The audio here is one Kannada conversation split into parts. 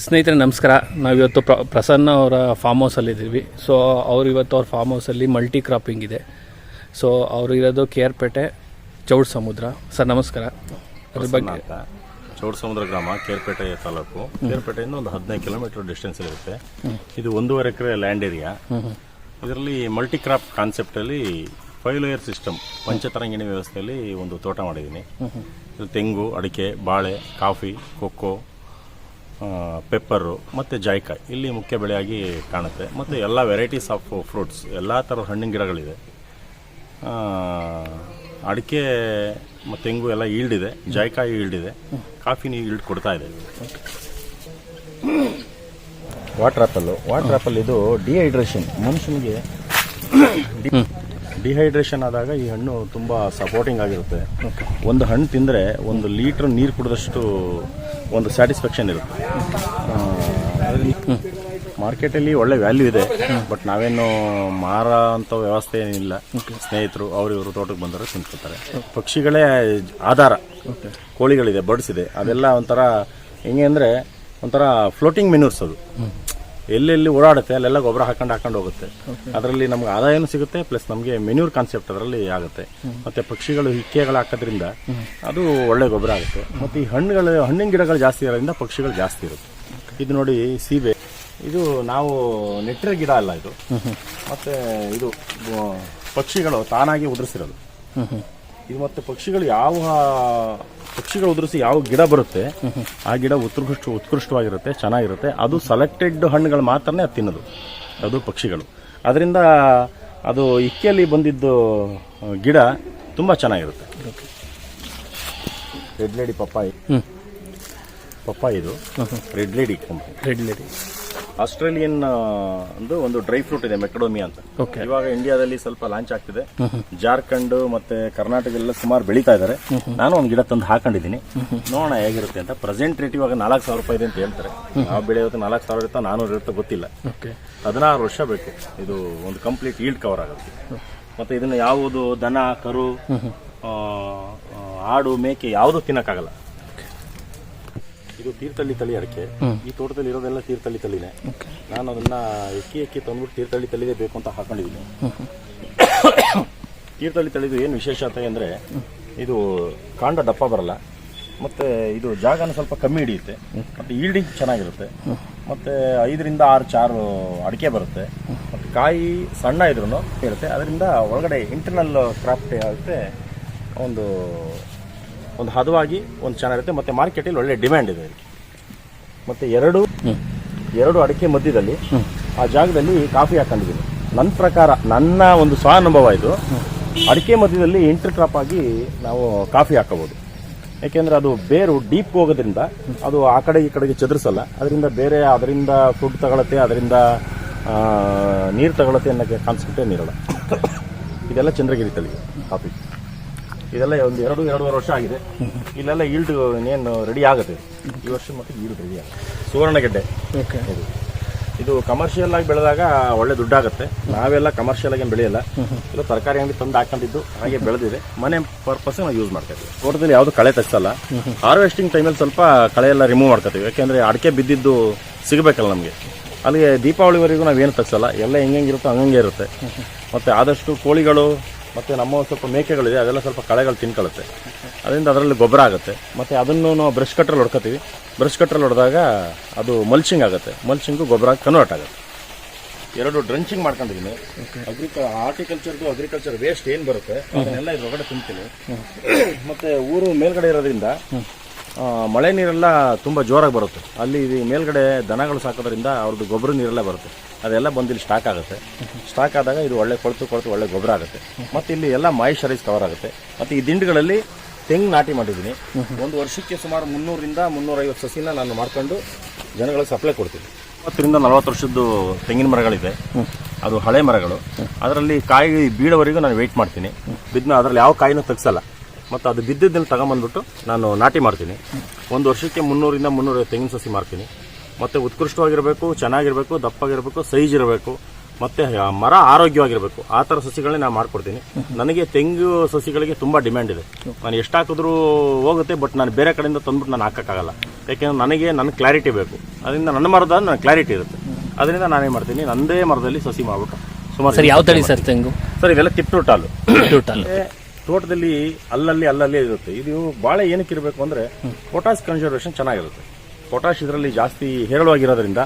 ಸ್ನೇಹಿತರೆ ನಮಸ್ಕಾರ. ನಾವಿವತ್ತು ಪ್ರ ಪ್ರಸನ್ನ ಅವರ ಫಾರ್ಮ್ ಹೌಸಲ್ಲಿ ಇದ್ದೀವಿ. ಸೊ ಅವ್ರು ಇವತ್ತು ಅವ್ರ ಫಾರ್ಮ್ ಹೌಸಲ್ಲಿ ಮಲ್ಟಿ ಕ್ರಾಪಿಂಗ್ ಇದೆ. ಸೊ ಅವರು ಇರೋದು ಕೆ ಆರ್ ಪೇಟೆ ಚೌಡ್ ಸಮುದ್ರ ಸರ್ ನಮಸ್ಕಾರ. ಅದ್ರ ಬಗ್ಗೆ ಚೌಡ್ ಸಮುದ್ರ ಗ್ರಾಮ ಕೇರ್ಪೇಟೆ ತಾಲೂಕು. ಕೇರ್ಪೇಟೆಯಿಂದ ಒಂದು ಹದಿನೈದು ಕಿಲೋಮೀಟರ್ ಡಿಸ್ಟೆನ್ಸ್ ಇರುತ್ತೆ. ಇದು ಒಂದೂವರೆ ಎಕರೆ ಲ್ಯಾಂಡ್ ಏರಿಯಾ ಇದರಲ್ಲಿ ಮಲ್ಟಿ ಕ್ರಾಪ್ ಕಾನ್ಸೆಪ್ಟ್ ಅಲ್ಲಿ ಫೈವ್ ಲೇಯರ್ ಸಿಸ್ಟಮ್ ಪಂಚತರಂಗಿಣಿ ವ್ಯವಸ್ಥೆಯಲ್ಲಿ ಒಂದು ತೋಟ ಮಾಡಿದ್ದೀನಿ. ಇದು ತೆಂಗು ಅಡಿಕೆ ಬಾಳೆ ಕಾಫಿ ಕೊಕ್ಕೋ ಪೆಪ್ಪರು ಮತ್ತು ಜಾಯ್ಕಾಯಿ. ಇಲ್ಲಿ ಮುಖ್ಯ ಬೆಳೆಯಾಗಿ ಕಾಣುತ್ತೆ. ಮತ್ತು ಎಲ್ಲ ವೆರೈಟೀಸ್ ಆಫ್ ಫ್ರೂಟ್ಸ್ ಎಲ್ಲ ಥರದ ಹಣ್ಣಿನ ಗಿಡಗಳಿದೆ. ಅಡಿಕೆ ಮತ್ತು ತೆಂಗು ಎಲ್ಲ ಈಲ್ಡ್ ಇದೆ ಜಾಯ್ಕಾಯಿ ಈಲ್ಡ್ ಇದೆ ಕಾಫಿನಿ ಈಲ್ಡ್ ಕೊಡ್ತಾ ಇದೆ. ವಾಟರ್ ಆ್ಯಪಲ್ಲು ವಾಟರ್ ಆ್ಯಪಲ್ ಇದು ಡಿಹೈಡ್ರೇಷನ್ ಮನುಷ್ಯನಿಗೆ ಡಿಹೈಡ್ರೇಷನ್ ಆದಾಗ ಈ ಹಣ್ಣು ತುಂಬ ಸಪೋರ್ಟಿಂಗ್ ಆಗಿರುತ್ತೆ. ಒಂದು ಹಣ್ಣು ತಿಂದರೆ ಒಂದು ಲೀಟ್ರ್ ನೀರು ಕುಡಿದಷ್ಟು ಒಂದು ಸ್ಯಾಟಿಸ್ಫ್ಯಾಕ್ಷನ್ ಇರುತ್ತೆ. ಮಾರ್ಕೆಟಲ್ಲಿ ಒಳ್ಳೆ ವ್ಯಾಲ್ಯೂ ಇದೆ ಬಟ್ ನಾವೇನು ಮಾರೋ ಅಂತ ವ್ಯವಸ್ಥೆ ಏನಿಲ್ಲ. ಸ್ನೇಹಿತರು ಅವರು ಇವರು ತೋಟಕ್ಕೆ ಬಂದರೆ ತಿಂತಾರೆ ಪಕ್ಷಿಗಳೇ ಆಧಾರ. ಕೋಳಿಗಳಿದೆ ಬರ್ಡ್ಸ್ ಇದೆ. ಅದೆಲ್ಲ ಒಂಥರ ಹೆಂಗೆ ಅಂದರೆ ಒಂಥರ ಫ್ಲೋಟಿಂಗ್ ಮೆನ್ಯೂರ್ಸ್ ಅದು. ಎಲ್ಲೆಲ್ಲಿ ಓಡಾಡುತ್ತೆ, ಅಲ್ಲೆಲ್ಲ ಗೊಬ್ಬರ ಹಾಕೊಂಡು ಹಾಕೊಂಡು ಹೋಗುತ್ತೆ. ಅದರಲ್ಲಿ ನಮ್ಗೆ ಆದಾಯನೂ ಸಿಗುತ್ತೆ, ಪ್ಲಸ್ ನಮಗೆ ಮೆನ್ಯೂರ್ ಕಾನ್ಸೆಪ್ಟ್ ಅದರಲ್ಲಿ ಆಗುತ್ತೆ. ಮತ್ತೆ ಪಕ್ಷಿಗಳು, ಹಿಕ್ಕೆಗಳು ಹಾಕೋದ್ರಿಂದ ಅದು ಒಳ್ಳೆ ಗೊಬ್ಬರ ಆಗುತ್ತೆ. ಮತ್ತೆ ಈ ಹಣ್ಣುಗಳು, ಹಣ್ಣಿನ ಗಿಡಗಳು ಜಾಸ್ತಿ ಇರೋದ್ರಿಂದ ಪಕ್ಷಿಗಳು ಜಾಸ್ತಿ ಇರುತ್ತೆ. ಇದು ನೋಡಿ ಸೀಬೆ. ಇದು ನಾವು ನೆಟ್ಟಿರೋ ಗಿಡ ಅಲ್ಲ ಇದು. ಮತ್ತೆ ಇದು ಪಕ್ಷಿಗಳು ತಾನಾಗಿ ಉದುರಿಸಿರೋದು. ಇದು ಮತ್ತೆ ಪಕ್ಷಿಗಳು ಯಾವ ಪಕ್ಷಿಗಳು ಉದುರಿಸಿ ಯಾವ ಗಿಡ ಬರುತ್ತೆ ಆ ಗಿಡ ಉತ್ಕೃಷ್ಟ ಉತ್ಕೃಷ್ಟವಾಗಿರುತ್ತೆ ಚೆನ್ನಾಗಿರುತ್ತೆ. ಅದು ಸೆಲೆಕ್ಟೆಡ್ ಹಣ್ಣುಗಳು ಮಾತ್ರನೇ ಅದು ತಿನ್ನೋದು. ಅದು ಪಕ್ಷಿಗಳು. ಅದರಿಂದ ಅದು ಇಕ್ಕೆಯಲ್ಲಿ ಬಂದಿದ್ದು ಗಿಡ ತುಂಬ ಚೆನ್ನಾಗಿರುತ್ತೆ. ರೆಡ್ ಲೇಡಿ ಪಪ್ಪಾಯಿ ಪಪ್ಪಾಯಿ ಇದು. Red lady company red lady Australian ಒಂದು ಒಂದು ಡ್ರೈ ಫ್ರೂಟ್ ಇದೆ ಮೆಕಡೋಮಿ ಅಂತ. ಇವಾಗ ಇಂಡಿಯಾದಲ್ಲಿ ಸ್ವಲ್ಪ ಲಾಂಚ್ ಆಗ್ತಿದೆ. ಜಾರ್ಖಂಡ್ ಮತ್ತೆ ಕರ್ನಾಟಕ ಎಲ್ಲ ಸುಮಾರು ಬೆಳೀತಾ ಇದ್ದಾರೆ ನಾನು ಒಂದು ಗಿಡ ತಂದು ಹಾಕೊಂಡಿದ್ದೀನಿ. ನೋಡೋಣ ಹೇಗಿರುತ್ತೆ ಅಂತ. ಪ್ರೆಸೆಂಟ್ ರೇಟ್ ಇವಾಗ ನಾಲ್ಕು ಸಾವಿರ ರೂಪಾಯಿ ಇದೆ ಅಂತ ಹೇಳ್ತಾರೆ. ನಾವು ಬೆಳೆಯೋದು ನಾಲ್ಕು ಸಾವಿರ ಇರುತ್ತಾ ನಾನೂರು ಇರುತ್ತೆ ಗೊತ್ತಿಲ್ಲ. ಹದಿನಾರು ವರ್ಷ ಬೇಕು. ಇದು ಒಂದು ಕಂಪ್ಲೀಟ್ ಈಲ್ಡ್ ಕವರ್ ಆಗುತ್ತೆ ಮತ್ತೆ ಇದನ್ನ ಯಾವುದು ದನ ಕರು ಆಡು ಮೇಕೆ ಯಾವುದು ತಿನ್ನಕ್ಕಾಗಲ್ಲ. ಇದು ತೀರ್ಥಳ್ಳಿ ತಳಿ ಅಡಿಕೆ ಈ ತೋಟದಲ್ಲಿ ಇರೋದೆಲ್ಲ ತೀರ್ಥಳ್ಳಿ ತಳಿನೇ. ನಾನು ಅದನ್ನ ಎಕ್ಕಿ ಎಕ್ಕಿ ತಂದ್ಬಿಟ್ಟು ತೀರ್ಥಳ್ಳಿ ತಳಿದೇ ಬೇಕು ಅಂತ ಹಾಕೊಂಡಿದ್ದೀನಿ ತೀರ್ಥಳ್ಳಿ ತಳಿದು ಏನು ವಿಶೇಷತೆ ಅಂದ್ರೆ ಇದು ಕಾಂಡ ದಪ್ಪ ಬರಲ್ಲ. ಮತ್ತೆ ಇದು ಜಾಗನ ಸ್ವಲ್ಪ ಕಮ್ಮಿ ಹಿಡಿಯುತ್ತೆ. ಮತ್ತೆ ಈಲ್ಡಿಂಗ್ ಚೆನ್ನಾಗಿರುತ್ತೆ. ಮತ್ತೆ ಐದರಿಂದ ಆರು ಚಾರು ಅಡಿಕೆ ಬರುತ್ತೆ. ಮತ್ತೆ ಕಾಯಿ ಸಣ್ಣ ಇದ್ರೂ ಇರುತ್ತೆ. ಅದರಿಂದ ಒಳಗಡೆ ಇಂಟರ್ನಲ್ ಕ್ರಾಫ್ಟ್ ಆಗುತ್ತೆ ಒಂದು ಒಂದು ಹದವಾಗಿ ಒಂದು ಚೆನ್ನಾಗಿರುತ್ತೆ ಮತ್ತೆ ಮಾರ್ಕೆಟಲ್ಲಿ ಒಳ್ಳೆ ಡಿಮ್ಯಾಂಡ್ ಇದೆ ಇದಕ್ಕೆ. ಮತ್ತೆ ಎರಡು ಎರಡು ಅಡಿಕೆ ಮಧ್ಯದಲ್ಲಿ ಆ ಜಾಗದಲ್ಲಿ ಕಾಫಿ ಹಾಕೊಂಡಿದ್ದೀನಿ. ನನ್ನ ಪ್ರಕಾರ ನನ್ನ ಒಂದು ಸ್ವ ಅನುಭವ ಇದು. ಅಡಿಕೆ ಮಧ್ಯದಲ್ಲಿ ಇಂಟರ್ ಕ್ರಾಪ್ ಆಗಿ ನಾವು ಕಾಫಿ ಹಾಕಬಹುದು. ಯಾಕೆಂದ್ರೆ ಅದು ಬೇರು ಡೀಪ್ ಹೋಗೋದ್ರಿಂದ ಅದು ಆ ಕಡೆ ಈ ಕಡೆಗೆ ಚದುರಿಸಲ್ಲ. ಅದರಿಂದ ಬೇರೆ ಅದರಿಂದ ಫುಡ್ ತಗೊಳತ್ತೆ ಅದರಿಂದ ನೀರು ತಗೊಳತ್ತೆ ಅನ್ನೋಕ್ಕೆ ಕಾನ್ಸೆಪ್ಟೇ ನೀರಲ್ಲ ಇದೆಲ್ಲ ಚಂದ್ರಗಿರಿ ತಳಿಗೆ ಕಾಫಿ. ಇದೆಲ್ಲ ಒಂದು ಎರಡು ಎರಡೂವರೆ ವರ್ಷ ಆಗಿದೆ. ಇಲ್ಲೆಲ್ಲ ಈಲ್ಡ್ ಇನ್ನೇನು ರೆಡಿ ಆಗುತ್ತೆ. ಈ ವರ್ಷ ಮತ್ತೆ ಈಲ್ಡ್ ರೆಡಿ ಆಗುತ್ತೆ. ಸುವರ್ಣಗೆಡ್ಡೆ. ಓಕೆ ಇದು. ಇದು ಕಮರ್ಷಿಯಲ್ ಆಗಿ ಬೆಳೆದಾಗ ಒಳ್ಳೆ ದುಡ್ಡಾಗುತ್ತೆ. ನಾವೆಲ್ಲ ಕಮರ್ಷಿಯಲ್ ಆಗಿ ಏನ್ ಬೆಳೆಯಲ್ಲ. ಇಲ್ಲ ತರಕಾರಿ ಅಂಗಡಿ ತಂದು ಹಾಕೊಂಡಿದ್ದು ಹಾಗೆ ಬೆಳೆದಿದೆ. ಮನೆ ಪರ್ಪಸ್ ನಾವು ಯೂಸ್ ಮಾಡ್ತೇವೆ ತೋಟದಲ್ಲಿ ಯಾವುದು ಕಳೆ ತಗ್ಸಲ್ಲ. ಹಾರ್ವೆಸ್ಟಿಂಗ್ ಟೈಮಲ್ಲಿ ಸ್ವಲ್ಪ ಕಳೆ ಎಲ್ಲ ರಿಮೂವ್ ಮಾಡ್ಕೊತೀವಿ. ಯಾಕೆಂದ್ರೆ ಅಡಿಕೆ ಬಿದ್ದಿದ್ದು ಸಿಗಬೇಕಲ್ಲ ನಮಗೆ. ಅಲ್ಲಿಗೆ ದೀಪಾವಳಿವರೆಗೂ ನಾವೇನು ತಗ್ಸಲ್ಲ. ಎಲ್ಲ ಹೆಂಗೆ ಇರುತ್ತೋ ಹಂಗಂಗೆ ಇರುತ್ತೆ. ಮತ್ತೆ ಆದಷ್ಟು ಕೋಳಿಗಳು ಮತ್ತೆ ನಮ್ಮ ಸ್ವಲ್ಪ ಮೇಕೆಗಳಿದೆ ಅದೆಲ್ಲ ಸ್ವಲ್ಪ ಕಳೆಗಳು ತಿನ್ಕೊಳ್ಳುತ್ತೆ. ಅದರಿಂದ ಅದರಲ್ಲಿ ಗೊಬ್ಬರ ಆಗುತ್ತೆ. ಮತ್ತೆ ಅದನ್ನು ನಾವು ಬ್ರಷ್ ಕಟ್ರಲ್ಲಿ ಹೊಡ್ಕೋತೀವಿ. ಬ್ರಷ್ ಕಟ್ರಲ್ಲಿ ಹೊಡೆದಾಗ ಅದು ಮಲ್ಚಿಂಗ್ ಆಗುತ್ತೆ. ಮಲ್ಚಿಂಗು ಗೊಬ್ಬರ ಕನ್ವರ್ಟ್ ಆಗುತ್ತೆ. ಎರಡು ಡ್ರಂಚಿಂಗ್ ಮಾಡ್ಕೊಂಡಿದ್ದೀನಿ. ಅಗ್ರಿಕ ಹಾರ್ಟಿಕಲ್ಚರ್ದು ಅಗ್ರಿಕಲ್ಚರ್ ವೇಸ್ಟ್ ಏನು ಬರುತ್ತೆ ಅದನ್ನೆಲ್ಲ ಇದ್ರೊಳಗಡೆ ತುಂಬ್ತೀನಿ ಮತ್ತೆ ಊರು ಮೇಲ್ಗಡೆ ಇರೋದ್ರಿಂದ ಮಳೆ ನೀರೆಲ್ಲ ತುಂಬ ಜೋರಾಗಿ ಬರುತ್ತೆ. ಅಲ್ಲಿ ಇದು ಮೇಲ್ಗಡೆ ದನಗಳು ಸಾಕೋದ್ರಿಂದ ಅವ್ರದ್ದು ಗೊಬ್ಬರ ನೀರೆಲ್ಲ ಬರುತ್ತೆ. ಅದೆಲ್ಲ ಬಂದು ಇಲ್ಲಿ ಸ್ಟಾಕ್ ಆಗುತ್ತೆ. ಸ್ಟಾಕ್ ಆದಾಗ ಇದು ಒಳ್ಳೆ ಕೊಳ್ತು ಕೊಳ್ತು ಒಳ್ಳೆ ಗೊಬ್ಬರ ಆಗುತ್ತೆ. ಮತ್ತು ಇಲ್ಲಿ ಎಲ್ಲ ಮಾಯಿಶ್ಚರೈಸ್ ಕವರ್ ಆಗುತ್ತೆ. ಮತ್ತು ಈ ದಿಂಡುಗಳಲ್ಲಿ ತೆಂಗು ನಾಟಿ ಮಾಡಿದ್ದೀನಿ. ಒಂದು ವರ್ಷಕ್ಕೆ ಸುಮಾರು ಮುನ್ನೂರಿಂದ ಮುನ್ನೂರೈವತ್ತು ಸಸಿನ ನಾನು ಮಾಡ್ಕೊಂಡು ಜನಗಳಿಗೆ ಸಪ್ಲೈ ಕೊಡ್ತೀನಿ. ಮೂವತ್ತರಿಂದ ನಲವತ್ತು ವರ್ಷದ್ದು ತೆಂಗಿನ ಮರಗಳಿದೆ. ಅದು ಹಳೆ ಮರಗಳು. ಅದರಲ್ಲಿ ಕಾಯಿ ಬೀಳೋವರೆಗೂ ನಾನು ವೆಯ್ಟ್ ಮಾಡ್ತೀನಿ. ಬಿದ್ದ ಅದರಲ್ಲಿ ಯಾವ ಕಾಯಿನೂ ತೆಗ್ಸಲ್ಲ. ಮತ್ತು ಅದು ಬಿದ್ದಿದ್ದನ್ನು ತಗೊಂಬಂದ್ಬಿಟ್ಟು ನಾನು ನಾಟಿ ಮಾಡ್ತೀನಿ. ಒಂದು ವರ್ಷಕ್ಕೆ ಮುನ್ನೂರಿಂದ ಮುನ್ನೂರ ತೆಂಗಿನ ಸಸಿ ಮಾರ್ತೀನಿ. ಮತ್ತು ಉತ್ಕೃಷ್ಟವಾಗಿರಬೇಕು ಚೆನ್ನಾಗಿರಬೇಕು ದಪ್ಪಾಗಿರಬೇಕು ಸೈಜ್ ಇರಬೇಕು ಮತ್ತು ಮರ ಆರೋಗ್ಯವಾಗಿರಬೇಕು. ಆ ಥರ ಸಸಿಗಳನ್ನ ನಾನು ಮಾಡ್ಕೊಡ್ತೀನಿ ನನಗೆ ತೆಂಗು ಸಸಿಗಳಿಗೆ ತುಂಬ ಡಿಮ್ಯಾಂಡ್ ಇದೆ. ನಾನು ಎಷ್ಟು ಹಾಕಿದ್ರೂ ಹೋಗುತ್ತೆ ಬಟ್ ನಾನು ಬೇರೆ ಕಡೆಯಿಂದ ತಂದ್ಬಿಟ್ಟು ನಾನು ಹಾಕೋಕ್ಕಾಗಲ್ಲ. ಯಾಕೆಂದರೆ ನನಗೆ ನನ್ನ ಕ್ಲಾರಿಟಿ ಬೇಕು. ಅದರಿಂದ ನನ್ನ ಮರದ ನನ್ನ ಕ್ಲಾರಿಟಿ ಇರುತ್ತೆ. ಅದರಿಂದ ನಾನೇನು ಮಾಡ್ತೀನಿ ನಂದೇ ಮರದಲ್ಲಿ ಸಸಿ ಮಾಡ್ಬಿಟ್ಟು ಸುಮಾರು ಸರ್ ಯಾವ ತಳಿ ಸರ್ ತೆಂಗು? ಸರ್ ಇದೆಲ್ಲ ತಿಪ್ಟುಟಾಲು ಟೋಟಲ್ ತೋಟದಲ್ಲಿ ಅಲ್ಲಲ್ಲಿ ಅಲ್ಲಲ್ಲಿ ಇರುತ್ತೆ. ಇದು ಬಾಳೆ ಏನಕ್ಕೆ ಇರಬೇಕು ಅಂದ್ರೆ ಪೊಟಾಸ್ ಕನ್ಸರ್ವೇಷನ್ ಚೆನ್ನಾಗಿರುತ್ತೆ. ಪೊಟಾಶ್ ಇದರಲ್ಲಿ ಜಾಸ್ತಿ ಹೇರಳವಾಗಿರೋದ್ರಿಂದ